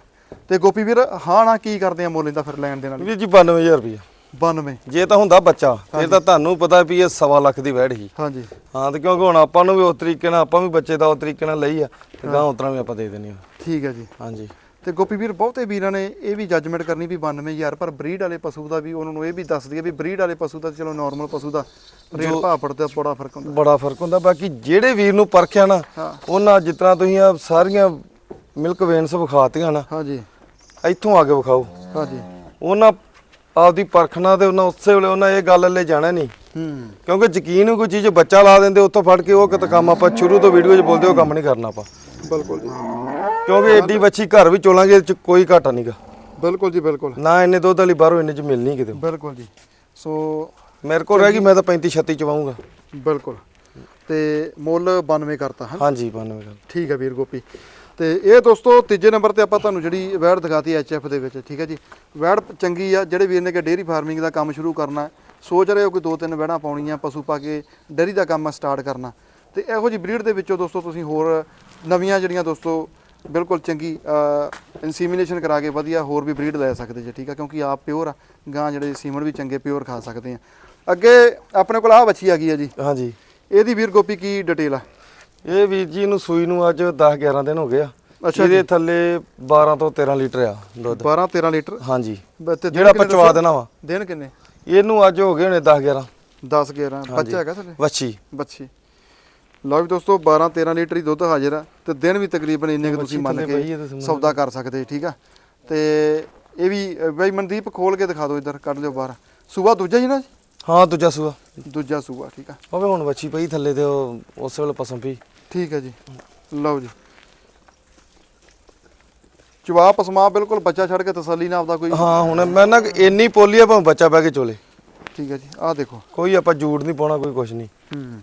ਤੇ ਗੋਪੀ ਵੀਰ, ਹਾਂ, ਨਾ, ਕੀ ਕਰਦੇ ਆ ਮੁੱਲ ਇਹਦਾ ਫਿਰ ਲੈਣ ਦੇ ਨਾਲ ਵੀਰ ਜੀ 92000 ਰੁਪਏ 92 ਜੇ ਤਾਂ ਹੁੰਦਾ ਬੱਚਾ ਫਿਰ ਤਾਂ ਤੁਹਾਨੂੰ ਪਤਾ ਵੀ ਇਹ ਸਵਾ ਲੱਖ ਦੀ ਵੈੜ ਹੀ ਹਾਂਜੀ। ਹਾਂ ਤੇ ਕਿਉਂਕਿ ਹੁਣ ਆਪਾਂ ਨੂੰ ਵੀ ਉਸ ਤਰੀਕੇ ਨਾਲ ਆਪਾਂ ਵੀ ਬੱਚੇ ਦਾ ਉਸ ਤਰੀਕੇ ਨਾਲ ਲਈ ਆ। ਤੇ ਗਾਂ ਉਤਰਾ ਵੀ ਆਪਾਂ ਦੇ ਦੇਣੀ ਆ ਠੀਕ ਹੈ ਜੀ। ਹਾਂਜੀ। ਤੇ ਗੋਪੀ ਵੀਰ ਬਹੁਤੇ ਵੀਰਾਂ ਨੇ ਇਹ ਵੀ ਜੱਜਮੈਂਟ ਕਰਨੀ ਵੀ 92000 ਪਰ ਬਰੀਡ ਵਾਲੇ ਪਸ਼ੂ ਦਾ ਵੀ ਉਹਨਾਂ ਨੂੰ ਇਹ ਵੀ ਦੱਸ ਦਈਏ ਵੀ ਬਰੀਡ ਵਾਲੇ ਪਸ਼ੂ ਦਾ ਚਲੋ ਨਾਰਮਲ ਪਸ਼ੂ ਦਾ ਰੇਟ ਭਾਅ ਦਾ ਬੜਾ ਫ਼ਰਕ ਹੁੰਦਾ। ਬੜਾ ਫ਼ਰਕ ਹੁੰਦਾ। ਬਾਕੀ ਜਿਹੜੇ ਵੀਰ ਨੂੰ ਪਰਖਿਆ ਨਾ। ਉਹਨਾਂ ਤਰ੍ਹਾਂ ਤੁਸੀਂ ਆ ਸਾਰੀਆਂ ਮਿਲਕ ਵੇਨਸ ਵਿਖਾਤੀਆਂ ਨਾ ਹਾਂਜੀ। ਇੱਥੋਂ ਆ ਕੇ ਵਿਖਾਓ। ਹਾਂਜੀ। ਉਹਨਾਂ ਆਪਦੀ ਪਰਖਣਾ ਤੇ ਉਹਨਾਂ ਉਸੇ ਵੇਲੇ ਉਹਨਾਂ ਇਹ ਗੱਲ ਲੈ ਜਾਣਾ ਨਹੀਂ। ਹੂੰ। ਕਿਉਂਕਿ ਯਕੀਨ ਕੋਈ ਚੀਜ਼ ਬੱਚਾ ਲਾ ਦਿੰਦੇ ਉੱਥੋਂ ਫੜ ਕੇ ਉਹ ਕਿਤੇ ਕੰਮ ਆਪਾਂ ਸ਼ੁਰੂ ਤੋਂ ਵੀਡੀਓ 'ਚ ਬੋਲਦੇ ਉਹ ਕੰਮ ਨਹੀਂ ਕਰਨਾ ਆਪਾਂ। ਬਿਲਕੁਲ ਕਿਉਂਕਿ ਏਡੀ ਬੱਚੀ ਘਰ ਵੀ ਚੋਲਾਂਗੇ ਇਹ 'ਚ ਕੋਈ ਘਾਟਾ ਨਹੀਂਗਾ ਬਿਲਕੁਲ ਜੀ ਬਿਲਕੁਲ। ਨਾ ਇੰਨੇ ਦੁੱਧ ਵਾਲੀ ਬਾਹਰੋਂ ਇੰਨੇ 'ਚ ਮਿਲਣੀ ਕਿਤੇ। ਬਿਲਕੁਲ ਜੀ। ਸੋ ਮੇਰੇ ਕੋਲ ਰਹਿ ਗਈ ਮੈਂ ਤਾਂ 35 36 ਚਵਾਉਂਗਾ ਬਿਲਕੁਲ। ਤੇ ਮੁੱਲ 92 ਕਰਤਾ ਹਾਂ? ਹਾਂਜੀ 92 ਦਾ ਠੀਕ ਹੈ ਵੀਰ ਗੋਪੀ। ਤੇ ਇਹ ਦੋਸਤੋ ਤੀਜੇ ਨੰਬਰ ਤੇ ਆਪਾਂ ਤੁਹਾਨੂੰ ਜਿਹੜੀ ਵੈੜ ਦਿਖਾਤੀ ਐਚਐਫ ਦੇ ਵਿੱਚ ਠੀਕ ਹੈ ਜੀ? ਵੈੜ ਚੰਗੀ ਆ ਜਿਹੜੇ ਵੀਰ ਨੇ ਕਿ ਡੇਅਰੀ ਫਾਰਮਿੰਗ ਦਾ ਕੰਮ ਸ਼ੁਰੂ ਕਰਨਾ ਸੋਚ ਰਹੇ ਹੋ ਕੋਈ ਦੋ ਤਿੰਨ ਵੈੜਾਂ ਪਾਉਣੀਆਂ ਪਸ਼ੂ ਪਾ ਕੇ ਡੇਅਰੀ ਦਾ ਕੰਮ ਸਟਾਰਟ ਕਰਨਾ। ਤੇ ਇਹੋ ਜਿਹੀ ਬਰੀਡ ਦੇ ਵਿੱਚੋਂ ਦੋਸਤੋ ਤੁਸੀਂ ਹੋਰ ਨਵੀਆਂ ਜਿਹੜੀਆਂ ਦੋਸਤੋ ਬਿਲਕੁਲ ਚੰਗੀ ਇਨਸੀਮੀਨੇਸ਼ਨ ਕਰਾ ਕੇ ਵਧੀਆ ਹੋਰ ਵੀ ਬਰੀਡ ਲੈ ਸਕਦੇ ਜੀ ਠੀਕ ਆ? ਕਿਉਂਕਿ ਆਪ ਪਿਓਰ ਆ ਗਾਂ ਜਿਹੜੇ ਸੀਮਨ ਵੀ ਚੰਗੇ ਪਿਓਰ ਖਾ ਸਕਦੇ ਆ। ਅੱਗੇ ਆਪਣੇ ਕੋਲ ਆਹ ਵੱਛੀ ਆ ਗਈ ਆ ਜੀ। ਹਾਂਜੀ। ਇਹਦੀ ਵੀਰ ਗੋਪੀ ਕੀ ਡਿਟੇਲ ਆ? ਇਹ ਵੀਰ ਜੀ ਨੂੰ ਸੂਈ ਨੂੰ ਅੱਜ 10 11 ਦਿਨ ਹੋ ਗਏ ਆ। ਅੱਛਾ ਇਹਦੇ ਥੱਲੇ 12 ਤੋਂ 13 ਲੀਟਰ ਆ ਦੁੱਧ। 12 13 ਲੀਟਰ? ਹਾਂਜੀ। ਜਿਹੜਾ ਆਪਾਂ ਕਿੰਨੇ ਚਵਾ ਦੱਸਿਆ? ਦੇਣਾ ਵਾ। ਦਿਨ ਕਿੰਨੇ? ਇਹਨੂੰ ਅੱਜ ਹੋ ਗਏ ਹੋਣੇ 10 11 10 11 ਬੱਚਾ ਹੈਗਾ ਥੱਲੇ ਵੱਛੀ। ਬੱਚੀ ਲਓ ਵੀ ਦੋਸਤੋ 12 13 ਲੀਟਰ ਹੀ ਦੁੱਧ ਹਾਜ਼ਰ ਆ। ਤੇ ਦਿਨ ਵੀ ਤਕਰੀਬਨ ਇੰਨੇ ਕੁ ਤੁਸੀਂ ਮੰਨ ਕੇ ਸੌਦਾ ਕਰ ਸਕਦੇ ਠੀਕ ਆ? ਤੇ ਇਹ ਵੀ ਬਈ ਮਨਦੀਪ ਖੋਲ ਕੇ ਦਿਖਾ ਦਿਓ ਇੱਧਰ ਕੱਢ ਲਿਓ ਬਾਹਰ। ਸੂਆ ਦੂਜਾ ਹੀ ਨਾ ਜੀ? ਹਾਂ ਦੂਜਾ ਸੂਆ। ਦੂਜਾ ਸੂਆ ਠੀਕ ਆ। ਹੋਵੇ ਹੁਣ ਵੱਛੀ ਪਈ ਥੱਲੇ ਤੇ ਉਹ ਉਸੇ ਵੇਲੇ ਪਸਮ ਪਈ। ਠੀਕ ਹੈ ਜੀ। ਲਓ ਜੀ। ਜਵਾਬ ਪਸਮਾ ਬਿਲਕੁਲ ਬੱਚਾ ਛੱਡ ਕੇ ਤਸੱਲੀ ਨਾਲ ਆਪਦਾ ਕੋਈ ਹਾਂ ਹੁਣ ਮੈਂ ਨਾ ਇੰਨੀ ਪੋਲੀ ਆ ਭਾਵੇਂ ਬੱਚਾ ਬਹਿ ਕੇ ਚੋਲੇ। ਠੀਕ ਹੈ ਜੀ। ਆਹ ਦੇਖੋ। ਕੋਈ ਆਪਾਂ ਜੂੜ ਨਹੀਂ ਪਾਉਣਾ ਕੋਈ ਕੁਛ ਨਹੀਂ। ਹੂੰ।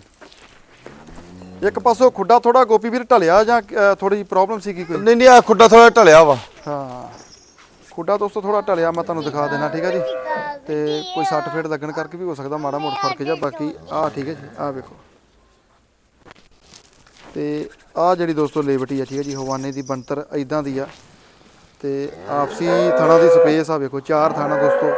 ਇੱਕ ਪਾਸੋਂ ਖੁੱਡਾ ਥੋੜਾ ਗੋਪੀ ਵੀਰ ਢਲਿਆ ਜਾਂ ਥੋੜੀ ਪ੍ਰੋਬਲਮ ਸੀਗੀ ਕੋਈ? ਨਹੀਂ ਨਹੀਂ ਆ ਖੁੱਡਾ ਥੋੜਾ ਢਲਿਆ ਵਾ। ਹਾਂ। ਖੁੱਡਾ ਦੋਸਤੋ ਥੋੜਾ ਢਲਿਆ, ਮੈਂ ਤੁਹਾਨੂੰ ਦਿਖਾ ਦੇਣਾ ਠੀਕ ਹੈ ਜੀ? ਤੇ ਕੋਈ ਸੱਟ ਫੇਟ ਲੱਗਣ ਕਰਕੇ ਵੀ ਹੋ ਸਕਦਾ, ਮਾੜਾ ਮੋਟਾ ਫ਼ਰਕ ਜਾਂ ਬਾਕੀ ਆਹ ਠੀਕ ਹੈ ਜੀ ਆਹ ਵੇਖੋ। ਤੇ ਆਹ ਜਿਹੜੀ ਦੋਸਤੋ ਲੇਬਟੀ ਆ, ਠੀਕ ਹੈ ਜੀ, ਹਵਾਨੇ ਦੀ ਬਣਤਰ ਇਦਾਂ ਦੀ ਆ। ਤੇ ਆਪਸੀ ਥਣਾ ਦੀ ਸਪੇਸ ਆ, ਵੇਖੋ, ਚਾਰ ਥਾਣਾ ਦੋਸਤੋ,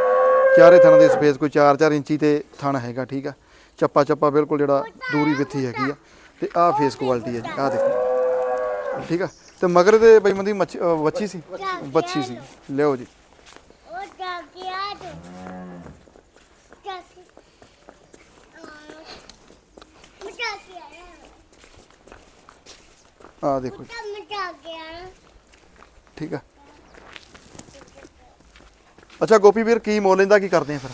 ਚਾਰੇ ਥਾਣਾ ਦੀ ਸਪੇਸ, ਕੋਈ 4-4 ਇੰਚੀ ਤੇ ਥਾਣਾ ਹੈਗਾ, ਠੀਕ ਆ। ਚੱਪਾ ਚੱਪਾ ਬਿਲਕੁਲ ਜਿਹੜਾ ਦੂਰੀ ਵਿੱਥੀ ਹੈਗੀ ਆ। ਤੇ ਆਹ ਫੇਸ ਕੁਆਲਿਟੀ ਹੈ ਜੀ ਆਹ ਦੇਖੋ, ਠੀਕ ਆ। ਤੇ ਮਗਰ ਦੇ ਬਈ ਮੰਦੀ ਵੱਛੀ ਸੀ। ਵੱਛੀ ਸੀ। ਲਿਓ ਜੀ। ਉਹ ਜਾ ਕੇ ਆ ਜਾ। ਆ ਦੇਖੋ ਠੀਕ ਆ। ਅੱਛਾ ਗੋਪੀ ਵੀਰ ਕੀ ਮੁੱਲ ਇਹਦਾ ਕੀ ਕਰਦੇ ਆ ਫਿਰ?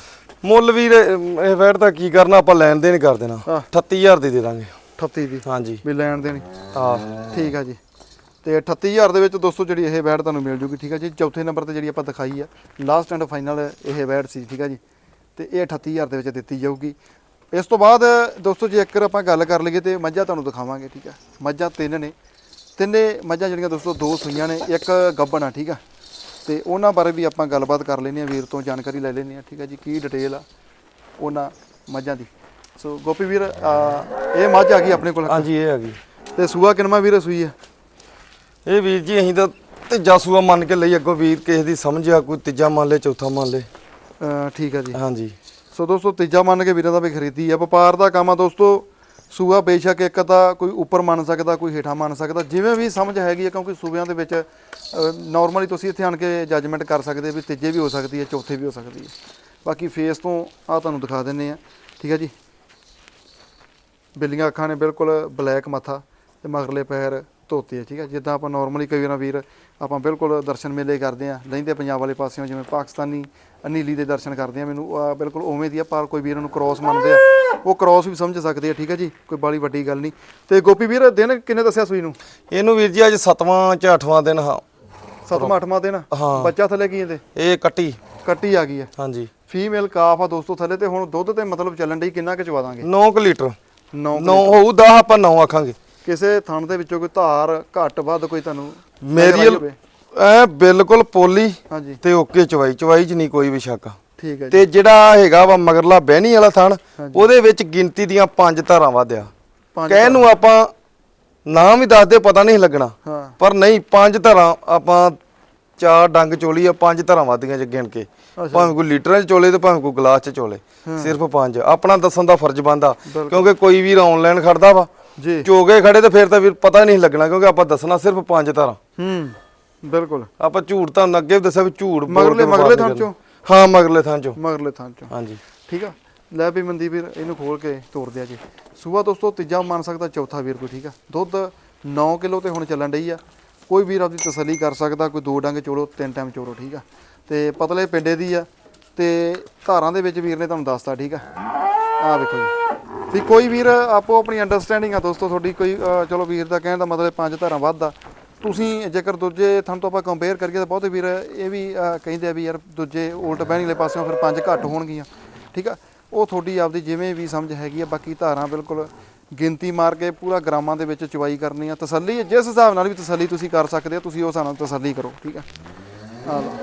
ਮੁੱਲ ਵੀਰ ਇਹ ਵੈੜ ਦਾ ਕੀ ਕਰਨਾ ਆਪਾਂ ਲੈਣ ਦੇ ਨਹੀਂ ਕਰ ਦੇਣਾ। ਹਾਂ। 38000 ਦੀ ਦੇ ਦਾਂਗੇ। 38 ਦੀ? ਹਾਂਜੀ। ਵੀ ਲੈਣ ਦੇਣੀ। ਹਾਂ। ਠੀਕ ਆ ਜੀ। ਤੇ 38000 ਦੇ ਵਿੱਚ ਦੋਸਤੋ ਜਿਹੜੀ ਇਹ ਬੈਟ ਤੁਹਾਨੂੰ ਮਿਲ ਜੂਗੀ ਠੀਕ ਆ ਜੀ? ਚੌਥੇ ਨੰਬਰ ਤੇ ਜਿਹੜੀ ਆਪਾਂ ਦਿਖਾਈ ਆ ਲਾਸਟ ਐਂਡ ਫਾਈਨਲ ਇਹ ਬੈਟ ਸੀ ਠੀਕ ਆ ਜੀ? ਤੇ ਇਹ 38000 ਦੇ ਵਿੱਚ ਦਿੱਤੀ ਜਾਊਗੀ। ਇਸ ਤੋਂ ਬਾਅਦ ਦੋਸਤੋ ਜੇ ਇੱਕ ਆਪਾਂ ਗੱਲ ਕਰ ਲਈਏ ਤੇ ਮੱਝਾਂ ਤੁਹਾਨੂੰ ਦਿਖਾਵਾਂਗੇ ਠੀਕ ਆ? ਮੱਝਾਂ ਤਿੰਨ ਨੇ। ਤਿੰਨੇ ਮੱਝਾਂ ਜਿਹੜੀਆਂ ਦੋਸਤੋ ਦੋ ਸੂਈਆਂ ਨੇ ਇੱਕ ਗੱਬਣ ਆ ਠੀਕ ਆ? ਤੇ ਉਹਨਾਂ ਬਾਰੇ ਵੀ ਆਪਾਂ ਗੱਲਬਾਤ ਕਰ ਲੈਂਦੇ ਆ ਵੀਰ ਤੋਂ ਜਾਣਕਾਰੀ ਲੈ ਲੈਂਦੇ ਆ ਠੀਕ ਆ ਜੀ? ਕੀ ਡਿਟੇਲ ਆ ਉਹਨਾਂ ਮੱਝਾਂ ਦੀ? ਸੋ ਗੋਪੀ ਵੀਰ ਆ, ਇਹ ਮੱਝ ਆ ਗਈ ਆਪਣੇ ਕੋਲ? ਹਾਂਜੀ ਇਹ ਹੈਗੀ ਤੇ ਸੂਆ ਕਿਨਮਾ ਵੀਰ ਸੂਈ ਆ? ਇਹ ਵੀਰ ਜੀ ਅਸੀਂ ਤਾਂ ਤੀਜਾ ਸੂਆ ਮੰਨ ਕੇ ਲਈ ਅੱਗੋਂ ਵੀਰ ਕਿਸੇ ਦੀ ਸਮਝ ਆ ਕੋਈ ਤੀਜਾ ਮੰਨ ਲੇ ਚੌਥਾ ਮੰਨ ਲੇ। ਅਹ ਠੀਕ ਆ ਜੀ। ਹਾਂਜੀ। ਸੋ ਦੋਸਤੋ ਤੀਜਾ ਮੰਨ ਕੇ ਵੀਰਾਂ ਦਾ ਵੀ ਖਰੀਦੀ ਆ। ਵਪਾਰ ਦਾ ਕੰਮ ਆ ਦੋਸਤੋ ਸੂਆ ਬੇਸ਼ੱਕ ਇੱਕ ਤਾਂ ਕੋਈ ਉੱਪਰ ਮੰਨ ਸਕਦਾ ਕੋਈ ਹੇਠਾਂ ਮੰਨ ਸਕਦਾ। ਜਿਵੇਂ ਵੀ ਸਮਝ ਹੈਗੀ ਆ ਕਿਉਂਕਿ ਸੂਬਿਆਂ ਦੇ ਵਿੱਚ ਨਾਰਮਲੀ ਤੁਸੀਂ ਇੱਥੇ ਆਣ ਕੇ ਜੱਜਮੈਂਟ ਕਰ ਸਕਦੇ ਵੀ ਤੀਜੇ ਵੀ ਹੋ ਸਕਦੀ ਹੈ ਚੌਥੇ ਵੀ ਹੋ ਸਕਦੀ ਹੈ ਬਾਕੀ ਫੇਸ ਤੋਂ ਆ ਤੁਹਾਨੂੰ ਦਿਖਾ ਦਿੰਨੇ ਆ। ਠੀਕ ਆ ਜੀ। ਬਿੱਲੀਆਂ ਅੱਖਾਂ ਨੇ ਬਿਲਕੁਲ ਬਲੈਕ ਮੱਥਾ ਤੇ ਮਗਰਲੇ ਪੈਰ ਧੋਤੇ ਆ ਠੀਕ ਆ ਜਿੱਦਾਂ ਆਪਾਂ ਨਾਰਮਲੀ ਕਈ ਵਾਰ ਵੀਰ ਆਪਾਂ ਬਿਲਕੁਲ ਦਰਸ਼ਨ ਮੇਲੇ ਕਰਦੇ ਆ ਲੈਂਦੇ ਪੰਜਾਬ ਵਾਲੇ ਪਾਸਿਓਂ ਜਿਵੇਂ ਪਾਕਿਸਤਾਨੀ ਨੀਲੀ ਦੇ ਦਰਸ਼ਨ ਕਰਦੇ ਆ ਮੈਨੂੰ ਆ ਬਿਲਕੁਲ ਉਵੇਂ ਦੀ ਆ ਪਰ ਕੋਈ ਵੀਰ ਨੂੰ ਕ੍ਰਾਸ ਮੰਨਦੇ ਆ ਉਹ ਕ੍ਰਾਸ ਵੀ ਸਮਝ ਸਕਦੇ ਆ ਠੀਕ ਆ ਜੀ? ਕੋਈ ਬਾਲੀ ਵੱਡੀ ਗੱਲ ਨਹੀਂ। ਤੇ ਗੋਪੀ ਵੀਰ ਦਿਨ ਕਿੰਨੇ ਦੱਸਿਆ ਸੂਈ ਨੂੰ? ਇਹਨੂੰ ਵੀਰ ਜੀ ਅੱਜ ਸੱਤਵਾਂ ਚ ਅੱਠਵਾਂ ਦਿਨ ਹਾਂ ਸੱਤਵਾਂ ਅੱਠਵਾਂ ਦਿਨ? ਹਾਂ। ਬੱਚਾ ਥੱਲੇ ਕੀ ਇਹਦੇ? ਇਹ ਕੱਟੀ। ਕੱਟੀ ਆ ਗਈ ਆ ਹਾਂਜੀ। ਫੀਮੇਲ ਕਾਫ ਆ ਦੋਸਤੋ ਥੱਲੇ ਤੇ ਹੁਣ ਦੁੱਧ ਤੇ ਮਤਲਬ ਚੱਲਣ ਡਈ ਕਿੰਨਾ ਕੁ ਚਵਾ ਦਾਂਗੇ? 9 ਲੀਟਰ। 9 9 ਹੋਊ 10 ਆਪਾਂ 9 ਆਖਾਂਗੇ। ਕਿਸੇ ਥਣ ਦੇ ਵਿੱਚੋਂ ਕੋਈ ਧਾਰ ਘੱਟ ਵੱਧ ਕੋਈ ਤੁਹਾਨੂੰ ਮੇਰੀ ਨਜ਼ਰ ਆਈ ਹੋਵੇ? ਐ ਬਿਲਕੁਲ ਪੋਲੀ ਹਾਂਜੀ। ਤੇ ਓਕੇ ਚਵਾਈ ਚਵਾਈ ਚ ਨਹੀਂ ਕੋਈ ਵੀ ਸ਼ੱਕ। ਠੀਕ ਹੈ ਜੀ। ਤੇ ਜਿਹੜਾ ਹੈਗਾ ਵਾ ਮਗਰਲਾ ਬਹਿਣੀ ਵਾਲਾ ਥਣ ਉਹਦੇ ਵਿੱਚ ਗਿਣਤੀ ਦੀਆਂ ਪੰਜ ਧਾਰਾਂ ਵਾਧਿਆ। ਪੰਜ ਕਹਿ ਨੂੰ ਆਪਾਂ ਨਾਮ ਵੀ ਦੱਸਦੇ ਪਤਾ ਨਹੀਂ ਲੱਗਣਾ। ਹਾਂ। ਪਰ ਨਹੀਂ ਪੰਜ ਧਾਰਾਂ ਆਪਾਂ ਚਾਰ ਡੰਗ ਚੋਲੀ ਆ ਪੰਜ ਧਾਰਾਂ ਵਾਧੀਆਂ ਚ ਗਿਣ ਕੇ। ਭਾਵੇਂ ਕੋਈ ਲੀਟਰਾਂ ਚ ਚੋਲੇ ਤੇ ਭਾਵੇਂ ਕੋਈ ਗਲਾਸ ਚ ਚੋਲੇ। ਸਿਰਫ ਪੰਜ। ਆਪਣਾ ਦੱਸਣ ਦਾ ਫਰਜ਼ ਬੰਦਾ ਕਿਉਂਕਿ ਕੋਈ ਵੀਰ ਆਨਲਾਈਨ ਖੜਦਾ ਵਾ ਜੀ। ਚੋਗੇ ਖੜੇ ਤੇ ਫਿਰ ਤਾਂ ਵੀਰ ਪਤਾ ਨਹੀਂ ਲੱਗਣਾ ਕਿਉਂਕਿ ਆਪਾਂ ਦੱਸਣਾ ਸਿਰਫ ਪੰਜ ਧਾਰਾਂ ਹੂੰ ਬਿਲਕੁਲ। ਆਪਾਂ ਝੂਠ ਤੁਹਾਨੂੰ ਅੱਗੇ ਵੀ ਦੱਸਿਆ ਵੀ ਬੋਲ ਮਗਰਲੇ- ਮਗਰਲੇ ਥਣ ਚੋਂ? ਹਾਂ। ਮਗਰਲੇ ਥਾਂ ਚੋਂ। ਮਗਰਲੇ ਥਾਂ ਚੋਂ। ਹਾਂਜੀ। ਠੀਕ ਆ। ਲੈ ਵੀ ਮੰਦੀ ਵੀਰ ਇਹਨੂੰ ਖੋਲ ਕੇ ਤੋੜ ਦਿਆ ਜੀ। ਸੂਆ ਦੋਸਤੋ ਤੀਜਾ ਮੰਨ ਸਕਦਾ ਚੌਥਾ ਵੀਰ ਕੋਈ ਠੀਕ ਆ? ਦੁੱਧ 9 ਕਿਲੋ ਤੇ ਹੁਣ ਚੱਲਣ ਡਈ ਆ। ਕੋਈ ਵੀਰ ਆਪਦੀ ਤਸੱਲੀ ਕਰ ਸਕਦਾ ਕੋਈ ਦੋ ਡੰਗ ਚੋੜੋ ਤਿੰਨ ਟਾਈਮ ਚੋੜੋ ਠੀਕ ਆ? ਤੇ ਪਤਲੇ ਪਿੰਡੇ ਦੀ ਆ। ਤੇ ਧਾਰਾਂ ਦੇ ਵਿੱਚ ਵੀਰ ਨੇ ਤੁਹਾਨੂੰ ਦੱਸਤਾ ਠੀਕ ਆ? ਆ ਵੇਖੋ ਜੀ। ਵੀ ਕੋਈ ਵੀਰ, ਆਪੋ ਆਪਣੀ ਅੰਡਰਸਟੈਂਡਿੰਗ ਆ ਦੋਸਤੋ, ਤੁਹਾਡੀ ਕੋਈ ਚਲੋ ਵੀਰ ਦਾ ਕਹਿਣ ਦਾ ਮਤਲਬ ਪੰਜ ਧਾਰਾਂ ਵੱਧ ਆ। ਤੁਸੀਂ ਜੇਕਰ ਦੂਜੇ ਥਣ ਤੋਂ ਆਪਾਂ ਕੰਪੇਅਰ ਕਰੀਏ ਤਾਂ ਬਹੁਤੇ ਵੀਰ ਇਹ ਵੀ ਕਹਿੰਦੇ ਆ ਵੀ ਯਾਰ ਦੂਜੇ ਉਲਟ ਬਹਿਣੀ ਵਾਲੇ ਪਾਸਿਓਂ ਫਿਰ ਪੰਜ ਘੱਟ ਹੋਣਗੀਆਂ, ਠੀਕ ਆ? ਉਹ ਤੁਹਾਡੀ ਆਪਦੀ ਜਿਵੇਂ ਵੀ ਸਮਝ ਹੈਗੀ ਆ, ਬਾਕੀ ਧਾਰਾਂ ਬਿਲਕੁਲ ਗਿਣਤੀ ਮਾਰ ਕੇ ਪੂਰਾ ਗ੍ਰਾਮਾਂ ਦੇ ਵਿੱਚ ਚੁਵਾਈ ਕਰਨੀ ਆ। ਤਸੱਲੀ, ਜਿਸ ਹਿਸਾਬ ਨਾਲ ਵੀ ਤਸੱਲੀ ਤੁਸੀਂ ਕਰ ਸਕਦੇ ਹੋ ਤੁਸੀਂ ਉਸ ਹਿਸਾਬ ਨਾਲ ਤਸੱਲੀ ਕਰੋ, ਠੀਕ ਆ? ਆ ਲਓ।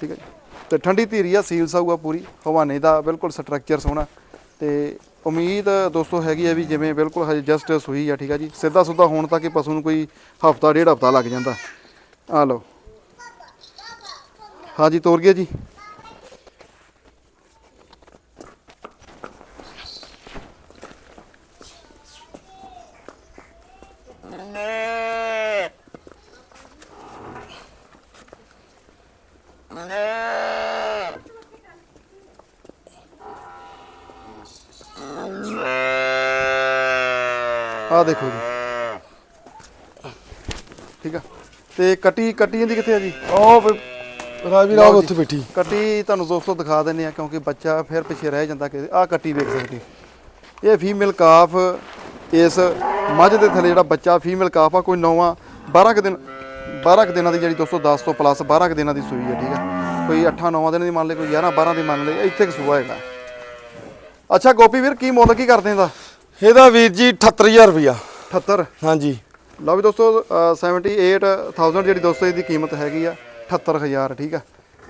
ਠੀਕ ਹੈ ਜੀ। ਤੇ ਠੰਡੀ ਧੀਰੀ ਆ, ਸੀਲ ਸਾਊ ਪੂਰੀ ਹਵਾਨੇ ਦਾ ਬਿਲਕੁਲ ਸਟਰਕਚਰ ਸੋਹਣਾ। ਤੇ ਉਮੀਦ ਦੋਸਤੋ ਹੈਗੀ ਹੈ ਵੀ ਜਿਵੇਂ ਬਿਲਕੁਲ ਹਜੇ ਜਸਟ ਸੂਈ ਆ, ਠੀਕ ਆ ਜੀ। ਸਿੱਧਾ ਸੁੱਧਾ ਹੋਣ ਤੱਕ ਹੀ ਪਸ਼ੂ ਨੂੰ ਕੋਈ ਹਫਤਾ, ਡੇਢ ਹਫਤਾ ਲੱਗ ਜਾਂਦਾ। ਆ ਲਓ। ਹਾਂਜੀ, ਤੋਰ ਗਿਆ ਜੀ ਆ ਦੇਖੋ ਜੀ ਠੀਕ ਆ ਤੇ ਕੱਟੀ ਕੱਟੀ ਇਹਦੀ ਕਿੱਥੇ ਆ ਜੀ? ਉਹ ਵੀ ਰਾਜਵੀਰ ਆਹ ਉੱਥੇ ਬੈਠੀ। ਕੱਟੀ ਤੁਹਾਨੂੰ ਦੋਸਤੋ ਦਿਖਾ ਦਿੰਨੇ ਆ ਕਿਉਂਕਿ ਬੱਚਾ ਫਿਰ ਪਿੱਛੇ ਰਹਿ ਜਾਂਦਾ ਕਿ ਆਹ ਕੱਟੀ ਵੇਖ ਸਕਦੇ ਇਹ ਫੀਮੇਲ ਕਾਫ ਇਸ ਮੱਝ ਦੇ ਥੱਲੇ ਜਿਹੜਾ ਬੱਚਾ ਫੀਮੇਲ ਕਾਫ ਆ ਕੋਈ ਨੌਵਾਂ 12 ਕੁ ਦਿਨ 12 ਕੁ ਦਿਨਾਂ ਦੀ ਜਿਹੜੀ ਦੋਸਤੋ 10 ਤੋਂ ਪਲੱਸ 12 ਕੁ ਦਿਨਾਂ ਦੀ ਸੂਈ ਹੈ ਠੀਕ ਆ? ਕੋਈ 8 9 ਦਿਨਾਂ ਦੀ ਮੰਨ ਲੈ ਕੋਈ 11 12 ਦੀ ਮੰਨ ਲੈ ਇੱਥੇ ਕੁ ਸੂਆ ਹੈਗਾ। ਅੱਛਾ ਗੋਪੀ ਵੀਰ ਕੀ ਮੁੱਲ ਕੀ ਕਰਦੇ ਇਹਦਾ? ਇਹਦਾ ਵੀਰ ਜੀ 78000 ਰੁਪਇਆ। 78 ਹਾਂਜੀ। ਲਓ ਵੀ ਦੋਸਤੋ ਅ, 78000 ਜਿਹੜੀ ਦੋਸਤੋ ਇਹਦੀ ਕੀਮਤ ਹੈਗੀ ਆ 78000 ਠੀਕ ਆ?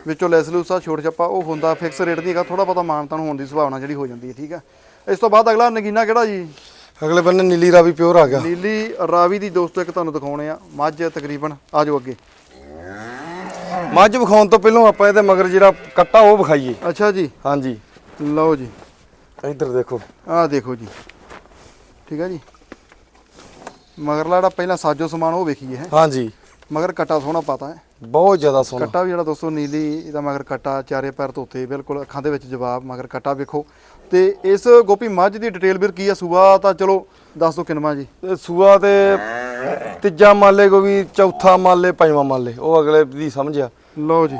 ਵਿੱਚੋਂ ਲੈਸ ਲੂਸਾ ਛੋਟ ਛੱਪਾ ਉਹ ਹੁੰਦਾ ਫਿਕਸ ਰੇਟ ਦੀ ਹੈਗਾ ਥੋੜਾ ਬਹੁਤਾ ਮਾਨਤਾਨ ਹੋਣ ਦੀ ਸੰਭਾਵਨਾ ਜਿਹੜੀ ਹੋ ਜਾਂਦੀ ਹੈ ਠੀਕ ਆ? ਇਸ ਤੋਂ ਬਾਅਦ ਅਗਲਾ ਨਗੀਨਾ ਕਿਹੜਾ ਜੀ? ਅਗਲੇ ਬੰਨੇ ਨੀਲੀ ਰਾਵੀ ਪਿਓਰ ਆ ਗਿਆ। ਨੀਲੀ ਰਾਵੀ ਦੀ ਦੋਸਤੋ ਇੱਕ ਤੁਹਾਨੂੰ ਦਿਖਾਉਣੇ ਆ ਮੱਝ ਤਕਰੀਬਨ ਆ ਜਾਓ ਅੱਗੇ। ਮੱਝ ਵਿਖਾਉਣ ਤੋਂ ਪਹਿਲਾਂ ਆਪਾਂ ਇਹਦੇ ਮਗਰ ਜਿਹੜਾ ਕੱਟਾ ਉਹ ਵਿਖਾਈਏ। ਅੱਛਾ ਜੀ। ਹਾਂਜੀ। ਲਓ ਜੀ। ਇੱਧਰ ਦੇਖੋ। ਆਹ ਦੇਖੋ ਜੀ। ਠੀਕ ਆ ਜੀ। ਮਗਰਲਾ ਜਿਹੜਾ ਪਹਿਲਾਂ ਸਾਜੋ ਸਮਾਨ ਉਹ ਵੇਖੀਏ ਹੈ। ਹਾਂਜੀ। ਮਗਰ ਕਟਾ ਸੋਹਣਾ ਪਤਾ ਹੈ। ਬਹੁਤ ਜ਼ਿਆਦਾ ਸੋਹਣਾ। ਕੱਟਾ ਵੀ ਜਿਹੜਾ ਦੋਸਤੋ ਨੀਲੀ ਇਹਦਾ ਮਗਰ ਕੱਟਾ ਚਾਰੇ ਪੈਰ ਧੋਤੇ ਬਿਲਕੁਲ ਅੱਖਾਂ ਦੇ ਵਿੱਚ ਜਵਾਬ ਮਗਰ ਕੱਟਾ ਵੇਖੋ। ਤੇ ਇਸ ਗੋਪੀ ਮੱਝ ਦੀ ਡਿਟੇਲ ਵੀਰ ਕੀ ਆ? ਸੂਆ ਤਾਂ ਚਲੋ ਦੱਸ ਦੋ ਕਿੰਨਵਾ ਜੀ। ਸੂਆ ਤੇ ਤੀਜਾ ਮਾਲੇ ਕੋ ਵੀ ਚੌਥਾ ਮਾਲੇ ਪੰਜਵਾਂ ਮਾਲੇ। ਉਹ ਅਗਲੇ ਦੀ ਸਮਝਿਆ ਲਓ ਜੀ।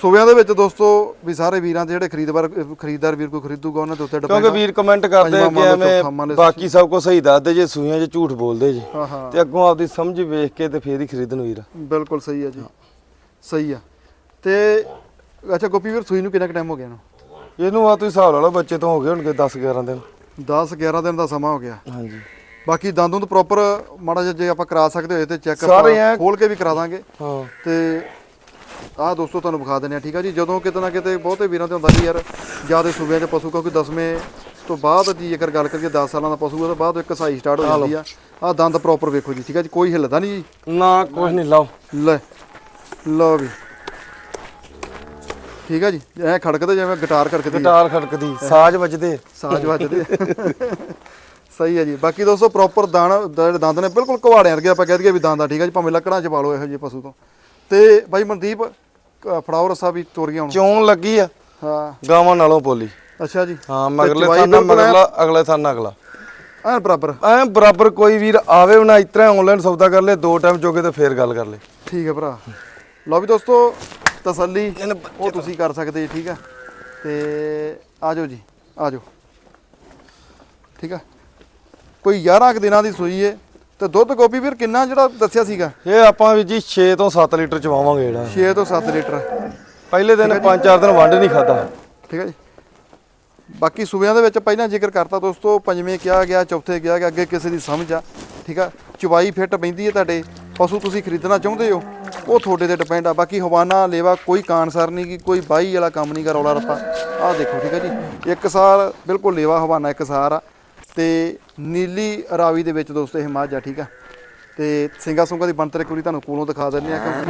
ਸੂਬਿਆਂ ਦੇ ਵਿੱਚ ਦੋਸਤੋ ਵੀ ਸਾਰੇ ਵੀਰਾਂ ਦੇ ਜਿਹੜੇ ਖਰੀਦਦਾਰ ਖਰੀਦਦਾਰ ਵੀਰ ਕੋਈ ਖਰੀਦੂਗਾ ਉਹਨਾਂ ਦੇ ਉੱਤੇ ਕਿਉਂਕਿ ਡਿਪੈਂਡ ਵੀਰ ਕਮੈਂਟ ਕਰਦੇ ਕਿ ਐਵੇਂ ਬਾਕੀ ਸਭ ਕੁਝ ਸਹੀ ਦੱਸਦੇ ਜੇ ਸੂਈਆਂ 'ਚ ਝੂਠ ਬੋਲਦੇ ਜੇ। ਹਾਂ ਹਾਂ। ਤੇ ਅੱਗੋਂ ਆਪਦੀ ਸਮਝ ਵੇਖ ਕੇ ਤੇ ਫੇਰ ਹੀ ਖਰੀਦਣ ਵੀਰ। ਬਿਲਕੁਲ ਸਹੀ ਆ ਜੀ। ਸਹੀ ਆ। ਤੇ ਅੱਛਾ ਗੋਪੀ ਵੀਰ ਸੂਈ ਨੂੰ ਕਿੰਨਾ ਟਾਈਮ ਹੋ ਗਿਆ ਇਹਨੂੰ? ਇਹਨੂੰ ਆ ਤੁਸੀਂ ਹਿਸਾਬ ਲਾ ਲਓ ਬੱਚੇ ਤੋਂ ਹੋ ਗਏ ਹੋਣਗੇ 10 11 ਦਿਨ। 10 11 ਦਿਨ ਦਾ ਸਮਾਂ ਹੋ ਗਿਆ। ਹਾਂਜੀ। ਬਾਕੀ ਦੰਦੋਂ ਤੋਂ ਪ੍ਰੋਪਰ ਮਾੜਾ ਜਿਹਾ ਜੇ ਆਪਾਂ ਕਰਾ ਸਕਦੇ ਹੋਏ ਤੇ ਚੈੱਕ ਐਂ- ਖੋਲ ਕੇ ਵੀ ਕਰਾ ਦਾਂਗੇ। ਹਾਂ। ਤੇ ਆਹ ਦੋਸਤੋ ਤੁਹਾਨੂੰ ਵਿਖਾ ਦਿੰਦੇ ਆ ਠੀਕ ਆ ਜੀ? ਜਦੋਂ ਕਿਤੇ ਨਾ ਕਿਤੇ ਬਹੁਤੇ ਵੀਰਾਂ ਤੇ ਹੁੰਦਾ ਜੀ ਯਾਰ ਜ਼ਿਆਦਾ ਸੂਬਿਆਂ 'ਚ ਪਸ਼ੂ ਕਿਉਂਕਿ ਦਸਵੇਂ ਤੋਂ ਬਾਅਦ ਜੀ ਜੇਕਰ ਗੱਲ ਕਰੀਏ 10 ਸਾਲਾਂ ਦਾ ਪਸ਼ੂ ਉਹਦੇ ਬਾਅਦ ਇੱਕ ਸਾਈ ਸਟਾਰਟ ਹੋ ਜਾਂਦੀ ਆ। ਆਹ ਦੰਦ ਪ੍ਰੋਪਰ ਵੇਖੋ ਜੀ ਠੀਕ ਆ ਜੀ? ਕੋਈ ਹਿੱਲਦਾ ਨਹੀਂ ਜੀ। ਨਾ ਕੁਝ ਨਹੀਂ ਲਾਓ। ਲੈ ਲਓ ਵੀ। ਠੀਕ ਆ ਜੀ? ਐ ਖੜਕਦੇ ਜਿਵੇਂ ਗਿਟਾਰ ਖੜਕਦੀ ਆ। ਗਿਟਾਰ ਖੜਕਦੀ ਸਾਜ਼ ਵੱਜਦੇ। ਸਾਜ ਵੱਜਦੇ। ਸਹੀ ਹੈ ਜੀ। ਬਾਕੀ ਦੋਸਤੋ ਪ੍ਰੋਪਰ ਦਾਣਾ ਜਿਹੜੇ ਦੰਦ ਨੇ ਬਿਲਕੁਲ ਕੁਹਾੜਿਆਂ ਵਰਗੇ ਆਪਾਂ ਕਹਿ ਦਈਏ ਵੀ ਦੰਦ ਆ ਠੀਕ ਹੈ ਜੀ? ਭਾਵੇਂ ਲੱਕੜਾਂ ਚ ਪਾ ਲਓ ਇਹੋ ਜਿਹੇ ਪਸ਼ੂ ਤੋਂ। ਤੇ ਬਾਈ ਮਨਦੀਪ ਫੜਾਓ ਰਸਾ ਵੀ ਤੁਰ ਗਿਆ ਹੁਣ। ਚੋਣ ਲੱਗੀ ਆ। ਹਾਂ। ਗਾਵਾਂ ਨਾਲੋਂ ਪੋਲੀ। ਅੱਛਾ ਜੀ। ਹਾਂ ਮਗਰਲੇ ਥਾਨਾ ਮਗਰਲਾ ਅਗਲੇ ਥਾਨਾ ਅਗਲਾ। ਐ ਬਰਾਬਰ। ਐ ਬਰਾਬਰ ਕੋਈ ਵੀਰ ਆਵੇ ਨਾ ਇਤਰਾ ਆਨਲਾਈਨ ਸੌਦਾ ਕਰ ਲੈ ਦੋ ਟਾਈਮ ਜੋਗੇ ਤੇ ਫੇਰ ਗੱਲ ਕਰ ਲੈ। ਠੀਕ ਹੈ ਭਰਾ। ਲਓ ਵੀ ਦੋਸਤੋ ਤਸੱਲੀ ਉਹ ਤੁਸੀਂ ਕਰ ਸਕਦੇ ਜੀ ਠੀਕ ਹੈ ਤੇ ਆ ਜਾਓ ਜੀ ਆ ਜਾਓ ਠੀਕ ਹੈ ਕੋਈ 11 ਕੁ ਦਿਨਾਂ ਦੀ ਸੂਈ ਏ। ਤੇ ਦੁੱਧ ਗੋਪੀ ਵੀਰ ਕਿੰਨਾ ਜਿਹੜਾ ਦੱਸਿਆ ਸੀਗਾ? ਇਹ ਆਪਾਂ ਵੀ ਜੀ 6 ਤੋਂ 7 ਲੀਟਰ ਚਵਾਵਾਂਗੇ ਜਿਹੜਾ। 6 ਤੋਂ 7 ਲੀਟਰ। ਪਹਿਲੇ ਦਿਨ 5-4 ਦਿਨ ਵੰਡ ਨਹੀਂ ਖਾਦਾ ਠੀਕ ਹੈ ਜੀ। ਬਾਕੀ ਸੂਬਿਆਂ ਦੇ ਵਿੱਚ ਪਹਿਲਾਂ ਜ਼ਿਕਰ ਕਰਤਾ ਦੋਸਤੋ ਪੰਜਵੇਂ ਕਿਹਾ ਗਿਆ ਚੌਥੇ ਕਿਹਾ ਗਿਆ ਅੱਗੇ ਕਿਸੇ ਦੀ ਸਮਝ ਆ। ਠੀਕ ਆ? ਚਵਾਈ ਫਿੱਟ ਪੈਂਦੀ ਹੈ ਤੁਹਾਡੇ। ਪਸ਼ੂ ਤੁਸੀਂ ਖਰੀਦਣਾ ਚਾਹੁੰਦੇ ਹੋ ਉਹ ਤੁਹਾਡੇ ਤੇ ਡਿਪੈਂਡ ਆ। ਬਾਕੀ ਹਵਾਨਾ ਲੇਵਾ ਕੋਈ ਕਾਨਸਰ ਨਹੀਂ ਕਿ ਕੋਈ ਬਾਈ ਵਾਲਾ ਕੰਮ ਨਹੀਂ ਗਾ ਰੌਲਾ ਰੱਪਾ। ਆਹ ਦੇਖੋ ਠੀਕ ਹੈ ਜੀ। ਇੱਕ ਸਾਲ ਬਿਲਕੁਲ ਲੇਵਾ ਹਵਾਨਾ ਇੱਕ ਸਾਰ ਆ। ਤੇ ਨੀਲੀ ਰਾਵੀ ਦੇ ਵਿੱਚ ਦੋਸਤੋ ਇਹ ਮੱਝ ਆ ਠੀਕ ਆ? ਤੇ ਸਿੰਗਾ ਸੁੰਗਾ ਦੀ ਬਣਤਰ ਇੱਕ ਵਾਰੀ ਤੁਹਾਨੂੰ ਕੋਲੋਂ ਦਿਖਾ ਦਿੰਦੇ ਆ ਕਿਉਂਕਿ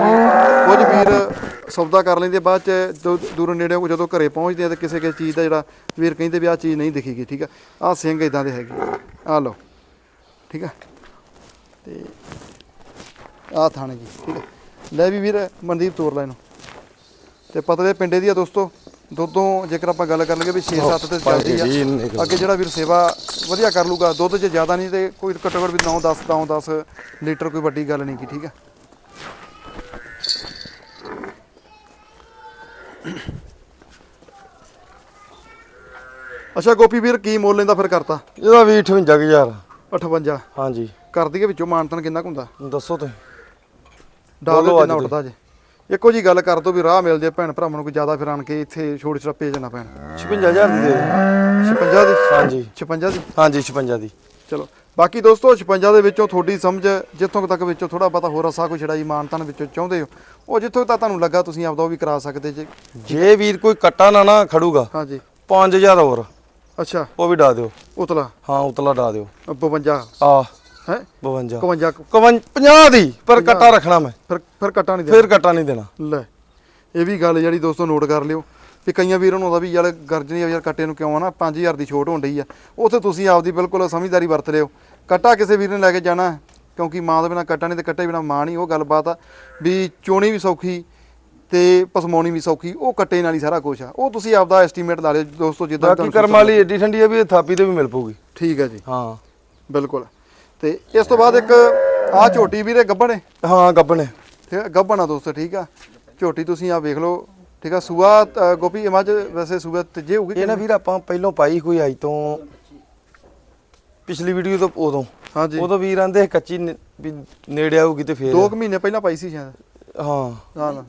ਕੁਝ ਵੀਰ ਸੌਦਾ ਕਰ ਲੈਂਦੇ, ਬਾਅਦ ਚ ਜਦੋਂ ਦੂਰੋਂ ਨੇੜੇ ਜਦੋਂ ਘਰੇ ਪਹੁੰਚਦੇ ਆ ਤੇ ਕਿਸੇ ਕਿਸੇ ਚੀਜ਼ ਦਾ ਜਿਹੜਾ ਵੀਰ ਕਹਿੰਦੇ ਵੀ ਆਹ ਚੀਜ਼ ਨਹੀਂ ਦਿਖੀਗੀ, ਠੀਕ ਆ? ਆਹ ਸਿੰਘ ਇਦਾਂ ਦੇ ਹੈਗੇ ਆ। ਲਓ, ਠੀਕ ਆ? ਤੇ ਆਹ ਥਾਣੇ ਜੀ, ਠੀਕ ਆ? ਲੈ ਵੀ ਵੀਰ ਮਨਦੀਪ ਤੋਰ ਲੈ ਇਹਨੂੰ। ਤੇ ਪਤਲੇ ਪਿੰਡੇ ਦੀ ਆ ਦੋਸਤੋ ਦੁੱਧੋਂ ਜੇਕਰ ਆਪਾਂ ਗੱਲ ਕਰ ਲਈਏ ਵੀ 6-7 ਤੇ ਚੱਲਦੀ ਆ। ਅੱਗੇ ਜਿਹੜਾ ਵੀਰ ਸੇਵਾ ਵਧੀਆ ਕਰ ਲੂਗਾ ਦੁੱਧ 'ਚ ਜ਼ਿਆਦਾ ਨਹੀਂ ਤੇ ਕੋਈ ਘੱਟੋ ਘੱਟ ਵੀ 9 10 9 10 ਲੀਟਰ ਕੋਈ ਵੱਡੀ ਗੱਲ ਨਹੀਂ ਕੀ ਠੀਕ ਆ? ਅੱਛਾ ਗੋਪੀ ਵੀਰ ਕੀ ਮੁੱਲ ਲੈਂਦਾ ਫਿਰ ਕਰਤਾ? ਇਹਦਾ ਵੀ 58000 58 ਹਾਂਜੀ। ਕਰ ਦਈਏ ਵਿੱਚੋਂ ਮਾਨਤਨ ਕਿੰਨਾ ਕੁ ਹੁੰਦਾ? ਦੱਸੋ ਤੁਸੀਂ। ਬੋਲੋ ਕਿੰਨਾ ਉੱਠਦਾ ਜੇ? ਇੱਕੋ ਜੀ ਗੱਲ ਕਰ ਦੋ ਵੀ ਰਾਹ ਮਿਲ ਜੇ ਭੈਣ ਭਰਾਵਾਂ ਨੂੰ ਕੋਈ ਜ਼ਿਆਦਾ ਫਿਰ ਆਣ ਕੇ ਇੱਥੇ ਛੋੜ ਛੜੱਪੇ ਜਾਣਾ ਪੈਣ 56000 ਦੀ ਦੇ ਦਿਓ। 56 ਦੀ? ਹਾਂਜੀ। 56 ਦੀ? ਹਾਂਜੀ 56 ਦੀ। ਚਲੋ ਬਾਕੀ ਦੋਸਤੋ 56 ਦੇ ਵਿੱਚੋਂ ਤੁਹਾਡੀ ਸਮਝ ਜਿੱਥੋਂ ਕੁ ਤੱਕ ਵਿੱਚੋਂ ਥੋੜਾ ਪਤਾ ਹੋਰ ਰਸਾ ਕੋਈ ਛੜਾਈ ਮਾਨਤਨ ਵਿੱਚੋਂ ਚਾਹੁੰਦੇ ਹੋ ਉਹ ਜਿੱਥੋਂ ਤੱਕ ਤੁਹਾਨੂੰ ਲੱਗਾ ਤੁਸੀਂ ਆਪਦਾ ਉਹ ਵੀ ਕਰਾ ਸਕਦੇ ਜੇ। ਜੇ ਵੀਰ ਕੋਈ ਕੱਟਾ ਨਾ ਨਾ ਖੜੂਗਾ ਹਾਂਜੀ। 5000 ਹੋਰ। ਅੱਛਾ। ਉਹ ਵੀ ਡਾ ਦਿਓ। ਉਤਲਾ। ਹਾਂ ਉਤਲਾ ਡਾ ਦਿਓ। 52 ਆ। ਹੈ? 52 51 50 ਦੀ ਪਰ ਕੱਟਾ ਰੱਖਣਾ ਮੈਂ। ਫਿਰ ਫਿਰ ਕੱਟਾ ਨਹੀਂ ਫਿਰ ਕੱਟਾ ਨਹੀਂ ਦੇਣਾ। ਦੇਣਾ ਲੈ ਇਹ ਵੀ ਗੱਲ ਜਿਹੜੀ ਦੋਸਤੋ ਨੋਟ ਕਰ ਲਿਓ ਵੀ ਕਈਆਂ ਵੀਰਾਂ ਨੂੰ ਆਉਂਦਾ ਵੀ ਯਾਰ ਗਰਜ ਨਹੀਂ ਆ ਯਾਰ ਕੱਟੇ ਨੂੰ ਕਿਉਂ ਆ ਨਾ 5000 ਦੀ ਛੋਟ ਹੋਣ ਡਈ ਆ। ਉੱਥੇ ਤੁਸੀਂ ਆਪਦੀ ਬਿਲਕੁਲ ਸਮਝਦਾਰੀ ਵਰਤ ਲਿਓ। ਕੱਟਾ ਕਿਸੇ ਵੀਰ ਨੇ ਲੈ ਕੇ ਜਾਣਾ ਕਿਉਂਕਿ ਮਾਂ ਦੇ ਬਿਨਾ ਕੱਟਾ ਨਹੀਂ ਤੇ ਕੱਟੇ ਬਿਨਾ ਮਾਂ ਨਹੀਂ ਉਹ ਗੱਲਬਾਤ ਆ ਵੀ ਚੋਣੀ ਵੀ ਸੌਖੀ ਤੇ ਪਸਮਾਉਣੀ ਵੀ ਸੌਖੀ ਉਹ ਕੱਟੇ ਨਾਲ ਹੀ ਸਾਰਾ ਕੁਝ ਆ। ਉਹ ਤੁਸੀਂ ਆਪਦਾ ਐਸਟੀਮੇਟ ਲਾ ਲਿਓ ਦੋਸਤੋ ਜਿੱਦਾਂ ਬਾਕੀ ਕਰਮ ਵਾਲੀ ਏਡੀ ਠੰਡੀ ਆ ਵੀ ਇਹ ਥਾਪੀ ਤੇ ਵੀ ਮਿਲ ਪੂਗੀ ਠੀਕ ਹੈ ਜੀ। ਹਾਂ। ਬਿਲਕੁਲ। ਤੇ ਇਸ ਤੋਂ ਬਾਅਦ ਇੱਕ ਆ ਝੋਟੀ ਵੀਰੇ ਗੱਬਣ ਹੈ ਹਾਂ ਗੱਬਣੇ ਠੀਕ ਹੈ ਗੱਬਣ ਆ ਦੋਸਤੋ ਠੀਕ ਆ। ਝੋਟੀ ਤੁਸੀਂ ਆ ਵੇਖ ਲਓ ਠੀਕ ਆ। ਸੂਆ ਅ, ਗੋਪੀ ਇਹ ਮੱਝ ਵੈਸੇ ਸੂਆ ਤੀਜੇ ਹੋਊਗੀ ਇਹ ਨਾ ਵੀਰ ਆਪਾਂ ਪਹਿਲੋਂ ਪਾਈ ਕੋਈ ਅੱਜ ਤੋਂ ਪਿਛਲੀ ਵੀਡੀਓ ਤੋਂ ਉਦੋਂ। ਹਾਂਜੀ। ਉਦੋਂ ਵੀਰ ਆਂਦੇ ਕੱਚੀ ਨੇ- ਵੀ ਨੇੜੇ ਆਊਗੀ ਤੇ ਫੇਰ। 2 ਮਹੀਨੇ ਪਹਿਲਾਂ ਪਾਈ ਸੀ ਸ਼ਾਇਦ। ਹਾਂ। ਹਾਂ ਨਾ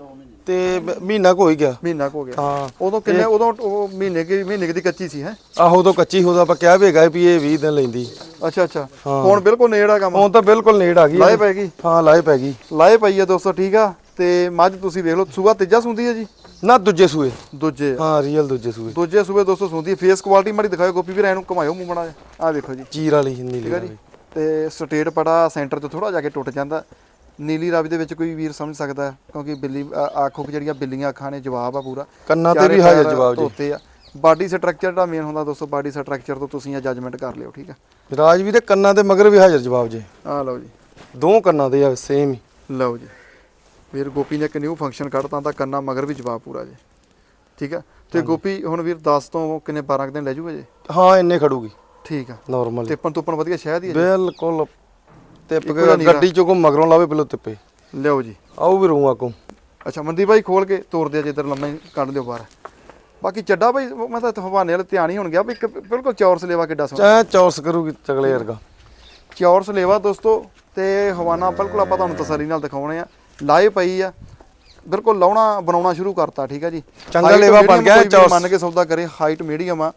ਤੇ ਮ- ਮਹੀਨਾ ਕੋ ਹੀ ਗਿਆ। ਮਹੀਨਾ ਕੁ ਹੋ ਗਿਆ। ਹਾਂ। ਉਦੋਂ ਕਿੰਨੇ ਉਦੋਂ ਉਹ ਮਹੀਨੇ ਕੀ ਮਹੀਨੇ ਕੁ ਦੀ ਕੱਚੀ ਸੀ ਹੈ? ਆਹੋ ਉਦੋਂ ਕੱਚੀ ਹੋਦਾ ਆਪਾਂ ਕਿਹਾ ਵੀ ਹੈਗਾ ਵੀ ਇਹ 20 ਦਿਨ ਲੈਂਦੀ। ਅੱਛਾ ਅੱਛਾ। ਹੁਣ ਬਿਲਕੁਲ ਨੇੜਾ ਕੰਮ। ਹੁਣ ਤਾਂ ਬਿਲਕੁਲ ਨੇੜ ਆ ਗਈ ਲਾਏ ਪੈ ਗਈ। ਹਾਂ ਲਾਏ ਪੈ ਗਈ। ਲਾਏ ਪਈ ਆ ਦੋਸਤੋ ਠੀਕ ਆ। ਤੇ ਮੱਝ ਤੁਸੀਂ ਵੇਖ ਲਓ ਸੂਆ ਤੀਜਾ ਸੁੰਦੀ ਹੈ ਜੀ? ਨਾ ਦੂਜੇ ਸੂਏ। ਦੂਜੇ। ਹਾਂ ਰੀਅਲ ਦੂਜੇ ਸੂਏ। ਦੂਜੇ ਸੂਬੇ ਦੋਸਤੋ ਸੁੰਦੀ ਫੇਸ ਕੁਆਲਿਟੀ ਮਾੜੀ ਦਿਖਾਓ ਗੋਪੀ ਵੀਰ ਐਨੂੰ ਘੁਮਾਇਓ ਮੂੰਹ ਮੜਾ ਆ ਵੇਖੋ ਜੀ। ਚੀਰ ਵਾਲੀ ਨੀਲੀ ਠੀਕ ਹੈ ਜੀ। ਤੇ ਸਟੇਟ ਪੜਾ ਸੈਂਟਰ ਤੋਂ ਥੋੜਾ ਜਾ ਕੇ ਟੁੱਟ ਜਾਂਦਾ। ਨੀਲੀ ਰਾਵੀ ਦੇ ਵਿੱਚ ਕੋਈ ਵੀਰ ਸਮਝ ਸਕਦਾ ਕਿਉਂਕਿ ਬਿੱਲੀ ਆਖੋ ਕਿ ਜਿਹੜੀਆਂ ਬਿੱਲੀਆਂ ਅੱਖਾਂ ਨੇ ਜਵਾਬ ਆ ਪੂਰਾ। ਕੰਨਾਂ ਤੇ ਵੀ ਹਾਜ਼ਰ ਜਵਾਬ ਜੀ। ਧੋਤੇ ਆ। ਬਾਡੀ ਸਟਰਕਚਰ ਜਿਹੜਾ ਮੇਨ ਹੁੰਦਾ ਦੋਸਤੋ ਬਾਡੀ ਸਟਰਕਚਰ ਤੋਂ ਤੁਸੀਂ ਇਹ ਜੱਜਮੈਂਟ ਕਰ ਲਿਓ ਠੀਕ ਆ? ਰਾਜਵੀਰ ਦੇ ਕੰਨਾਂ ਤੇ ਮਗਰ ਵੀ ਹਾਜ਼ਰ ਜਵਾਬ ਜੀ। ਆ ਲਓ ਜੀ। ਦੋ ਕੰਨਾਂ ਦੇ ਆ ਸੇਮ ਹੀ। ਲਓ ਜੀ। ਵੀਰ ਗੋਪੀ ਨੇ ਇੱਕ ਨਿਊ ਫੰਕਸ਼ਨ ਕੱਢਤਾ ਤਾਂ ਕੰਨਾ ਮਗਰ ਵੀ ਜਵਾਬ ਪੂਰਾ ਜੀ। ਠੀਕ ਆ? ਤੇ ਗੋਪੀ ਹੁਣ ਵੀਰ 10 ਤੋਂ ਕਿੰਨੇ 12 ਕੁ ਦਿਨ ਲੈ ਜੂਗਾ ਜੀ? ਹਾਂ ਇੰਨੇ ਖੜੂਗੀ। ਠੀਕ ਆ। ਨਾਰਮਲ ਟਿੱਪਣ ਤੁੱਪਣ ਵਧੀਆ ਸ਼ਹਿਦ ਹੀ ਆ ਜੀ। ਬਿਲਕੁਲ। ਟਿੱਪ ਇੱਕੋ ਕੇ ਜਿਹਾ ਨੀਰਾ। ਗੱਡੀ ਚੋਂ ਕੋ ਮਗਰੋਂ ਲਾਵੇ ਪਹਿਲਾਂ ਟਿੱਪੇ। ਲਿਓ ਜੀ। ਆਉ ਵੀ ਰੂਆ ਕੋ ਅੱਛਾ ਮਨਦੀਪ ਭਾਈ ਖੋਲ ਕੇ ਤੋਰ ਦਿਆ ਜਿੱਧਰ ਲੰਮਾ ਹੀ ਕੱਢ ਲਿਓ ਬਾਹਰ। ਬਾਕੀ ਚੱਡਾ ਭਾਈ ਮੈਂ ਤਾਂ ਹਵਾਨੇ ਵਾਲੇ ਧਿਆਨ ਹੀ ਹੋਣ ਗਿਆ ਵੀ ਇੱਕ ਬਿਲਕੁਲ ਚੌਰਸ ਲੇਵਾ ਕਿੱਡਾ ਸੋਹਣਾ। ਚਾਹ ਚੌਰਸ ਕਰੂਗੀ ਚਗਲੇ ਵਰਗਾ। ਚੌਰਸ ਲੇਵਾ ਦੋਸਤੋ ਤੇ ਹਵਾਨਾ ਬਿਲਕੁਲ ਆਪਾਂ ਤੁਹਾਨੂੰ ਤਸੱਲੀ ਨਾਲ ਦਿਖਾਉਣੇ ਆ। ਲਾਏ ਪਈ ਆ। ਬਿਲਕੁਲ ਲਾਉਣਾ ਬਣਾਉਣਾ ਸ਼ੁਰੂ ਕਰਤਾ ਠੀਕ ਆ ਜੀ। ਚੰਗਾ ਲੇਵਾ ਬਣ ਗਿਆ ਚੌਰਸ। ਮੰਨ ਕੇ ਸੌਦਾ ਕਰੇ ਹਾਈਟ ਮੀਡੀਅਮ ਆ।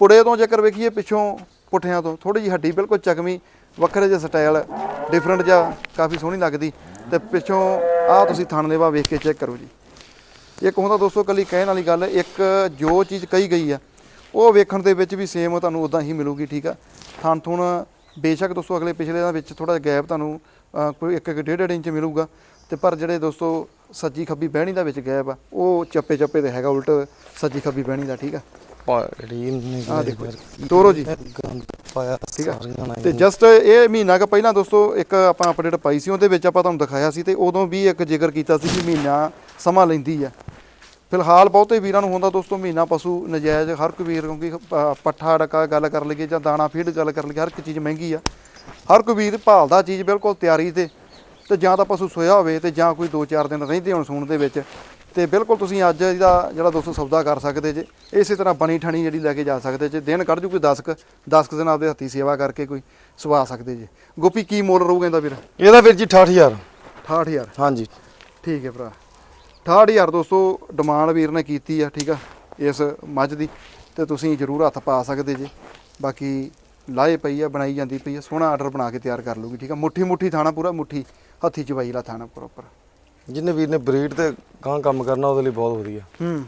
ਪੁੜੇ ਤੋਂ ਜੇਕਰ ਵੇਖੀਏ ਪਿੱਛੋਂ ਪੁੱਠਿਆਂ ਤੋਂ ਥੋੜੀ ਜਿਹੀ ਹੱਡੀ ਬਿਲਕੁਲ ਚਕਮੀ ਵੱਖਰੇ ਜਿਹਾ ਸਟਾਈਲ ਡਿਫਰੈਂਟ ਜਿਹਾ ਕਾਫੀ ਸੋਹਣੀ ਲੱਗਦੀ। ਤੇ ਪਿੱਛੋਂ ਆ ਤੁਸੀਂ ਥਣ ਲੇਵਾ ਵੇਖ ਕੇ ਚੈੱਕ ਕਰੋ ਜੀ। ਇੱਕ ਹੁੰਦਾ ਦੋਸਤੋ ਕੱਲੀ ਕਹਿਣ ਵਾਲੀ ਗੱਲ ਇੱਕ ਜੋ ਚੀਜ਼ ਕਹੀ ਗਈ ਆ ਉਹ ਵੇਖਣ ਦੇ ਵਿੱਚ ਵੀ ਸੇਮ ਤੁਹਾਨੂੰ ਉਦਾਂ ਹੀ ਮਿਲੂਗੀ ਠੀਕ ਆ? ਥਣ ਥੁਣ ਬੇਸ਼ੱਕ ਦੋਸਤੋ ਅਗਲੇ ਪਿਛਲੇ ਦਾ ਵਿੱਚ ਥੋੜਾ ਗੈਪ ਤੁਹਾਨੂੰ ਕੋਈ ਇੱਕ ਇੱਕ ਡੇਢ ਡੇਢ ਇੰਚ ਮਿਲੂਗਾ ਤੇ ਪਰ ਜਿਹੜੇ ਦੋਸਤੋ ਸੱਜੀ ਖੱਬੀ ਬਹਿਣੀ ਦਾ ਵਿੱਚ ਗੈਪ ਆ ਉਹ ਚੱਪੇ ਚੱਪੇ ਤੇ ਹੈਗਾ ਉਲਟ ਸੱਜੀ ਖੱਬੀ ਬਹਿਣੀ ਦਾ ਠੀਕ ਆ? ਪਾੜੀ ਨੇ ਦੇਖੋ। ਤੋਰੋ ਜੀ। ਪਾਇਆ ਠੀਕ ਆ? ਤੇ ਜਸਟ ਇਹ ਮਹੀਨਾ ਕ ਪਹਿਲਾਂ ਦੋਸਤੋ ਇੱਕ ਆਪਾਂ ਅਪਡੇਟ ਪਾਈ ਸੀ ਉਹਦੇ ਵਿੱਚ ਆਪਾਂ ਤੁਹਾਨੂੰ ਦਿਖਾਇਆ ਸੀ ਤੇ ਉਦੋਂ ਵੀ ਇੱਕ ਜ਼ਿਕਰ ਕੀਤਾ ਸੀ ਕਿ ਮਹੀਨਾ ਸਮਾਂ ਲੈਂਦੀ ਆ। ਫਿਲਹਾਲ ਬਹੁਤੇ ਵੀਰਾਂ ਨੂੰ ਹੁੰਦਾ ਦੋਸਤੋ ਮਹੀਨਾ ਪਸ਼ੂ ਨਜਾਇਜ਼ ਹਰ ਕੋਈ ਵੀਰ ਕਿਉਂਕਿ ਪ- ਪੱਠਾ ਡਕਾ ਗੱਲ ਕਰ ਲਈਏ ਜਾਂ ਦਾਣਾ ਫੀਡ ਗੱਲ ਕਰ ਲਈਏ ਹਰ ਇੱਕ ਚੀਜ਼ ਮਹਿੰਗੀ ਆ। ਹਰ ਕੋਈ ਵੀਰ ਭਾਲਦਾ ਚੀਜ਼ ਬਿਲਕੁਲ ਤਿਆਰੀ ਤੇ ਤੇ ਜਾਂ ਤਾਂ ਪਸ਼ੂ ਸੋਇਆ ਹੋਵੇ ਤੇ ਜਾਂ ਕੋਈ 2-4 ਦਿਨ ਰਹਿੰਦੇ ਹੋਣ ਸੂਣ ਦੇ ਵਿੱਚ ਤੇ ਬਿਲਕੁਲ ਤੁਸੀਂ ਅੱਜ ਇਹਦਾ ਜਿਹੜਾ ਦੋਸਤੋ ਸੌਦਾ ਕਰ ਸਕਦੇ ਜੇ ਇਸੇ ਤਰ੍ਹਾਂ ਬਣੀ ਠਣੀ ਜਿਹੜੀ ਲੈ ਕੇ ਜਾ ਸਕਦੇ ਜੇ ਦਿਨ ਕੱਢ ਜੂ ਕੋਈ 10 ਕ 10 ਕੁ ਦਿਨ ਆਪਦੇ ਹੱਥੀ ਸੇਵਾ ਕਰਕੇ ਕੋਈ ਸਵਾ ਸਕਦੇ ਜੇ। ਗੋਪੀ ਕੀ ਮੁੱਲ ਰਹੂਗਾ ਇਹਦਾ ਵੀਰ? ਇਹਦਾ ਵੀਰ ਜੀ 68000 68000 ਹਾਂਜੀ। ਠੀਕ ਹੈ ਭਰਾ। 68000 ਦੋਸਤੋ ਡਿਮਾਂਡ ਵੀਰ ਨੇ ਕੀਤੀ ਆ ਠੀਕ ਆ ਇਸ ਮੱਝ ਦੀ ਤੇ ਤੁਸੀਂ ਜ਼ਰੂਰ ਹੱਥ ਪਾ ਸਕਦੇ ਜੇ। ਬਾਕੀ ਲਾਏ ਪਈ ਆ ਬਣਾਈ ਜਾਂਦੀ ਪਈ ਆ ਸੋਹਣਾ ਆਰਡਰ ਬਣਾ ਕੇ ਤਿਆਰ ਕਰ ਲੂਗੀ ਠੀਕ ਆ। ਮੁੱਠੀ ਮੁੱਠੀ ਥਾਣਾ ਪੂਰਾ ਮੁੱਠੀ ਹੱਥੀ ਚਵਾਈ ਲਾ ਥਾਣਾ ਪ੍ਰੋਪਰ ਜਿੰਨੇ ਵੀਰ ਨੇ ਬਰੀਡ ਤੇ ਗਾਂ ਕੰਮ ਕਰਨਾ ਉਹਦੇ ਲਈ ਬਹੁਤ ਵਧੀਆ। ਹੂੰ।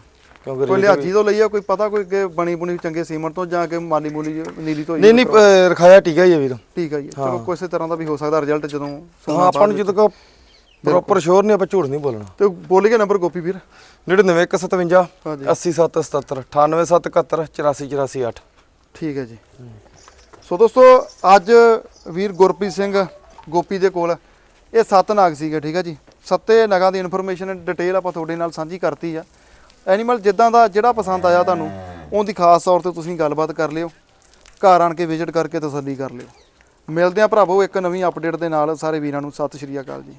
ਕਿਉਂਕਿ ਕੋਈ ਲਿਆਜੀ ਤੋਂ ਲਈ ਆ ਕੋਈ ਪਤਾ ਕੋਈ ਕਿ ਬਣੀ ਬੁਣੀ ਚੰਗੇ ਸੀਮਨ ਤੋਂ ਜਾਂ ਕਿ ਮਾਲੀ ਮੂਲੀ ਨੀਲੀ ਤੋਂ ਨਹੀਂ ਨਹੀਂ ਰਖਾਇਆ ਟੀਕਾ ਹੀ ਹੈ ਵੀਰ। ਠੀਕ ਆ ਜੀ ਚਲੋ ਕਿਸੇ ਤਰ੍ਹਾਂ ਦਾ ਵੀ ਹੋ ਸਕਦਾ ਰਿਜ਼ਲਟ ਜਦੋਂ ਹਾਂ ਆਪਾਂ ਨੂੰ ਜਦੋਂ ਕੋ ਪ੍ਰੋਪਰ ਸ਼ੋਰ ਨਹੀਂ ਆਪਾਂ ਝੂਠ ਨਹੀਂ ਬੋਲਣਾ। ਤੇ ਬੋਲੀਏ ਨੰਬਰ ਗੋਪੀ ਵੀਰ। 99157 ਹਾਂਜੀ। 80777 98771 84748 ਠੀਕ ਹੈ ਜੀ। ਸੋ ਦੋਸਤੋ ਅੱਜ ਵੀਰ ਗੁਰਪ੍ਰੀਤ ਸਿੰਘ ਗੋਪੀ ਦੇ ਕੋਲ ਇਹ ਸੱਤ ਨਾਗ ਸੀਗੇ ਠੀਕ ਹੈ ਜੀ। ਸੱਤੇ ਨਗਾਂ ਦੀ ਇਨਫੋਰਮੇਸ਼ਨ ਡਿਟੇਲ ਆਪਾਂ ਤੁਹਾਡੇ ਨਾਲ ਸਾਂਝੀ ਕਰਤੀ ਆ। ਐਨੀਮਲ ਜਿੱਦਾਂ ਦਾ ਜਿਹੜਾ ਪਸੰਦ ਆਇਆ ਤੁਹਾਨੂੰ ਉਹਦੀ ਖਾਸ ਤੌਰ ਤੇ ਤੁਸੀਂ ਗੱਲਬਾਤ ਕਰ ਲਿਓ। ਘਰ ਆਣ ਕੇ ਵਿਜ਼ਿਟ ਕਰਕੇ ਤਸੱਲੀ ਕਰ ਲਿਓ। ਮਿਲਦੇ ਆ ਭਰਾਵੋ ਇੱਕ ਨਵੀਂ ਅਪਡੇਟ ਦੇ ਨਾਲ। ਸਾਰੇ ਵੀਰਾਂ ਨੂੰ ਸਤਿ ਸ਼੍ਰੀ ਅਕਾਲ ਜੀ।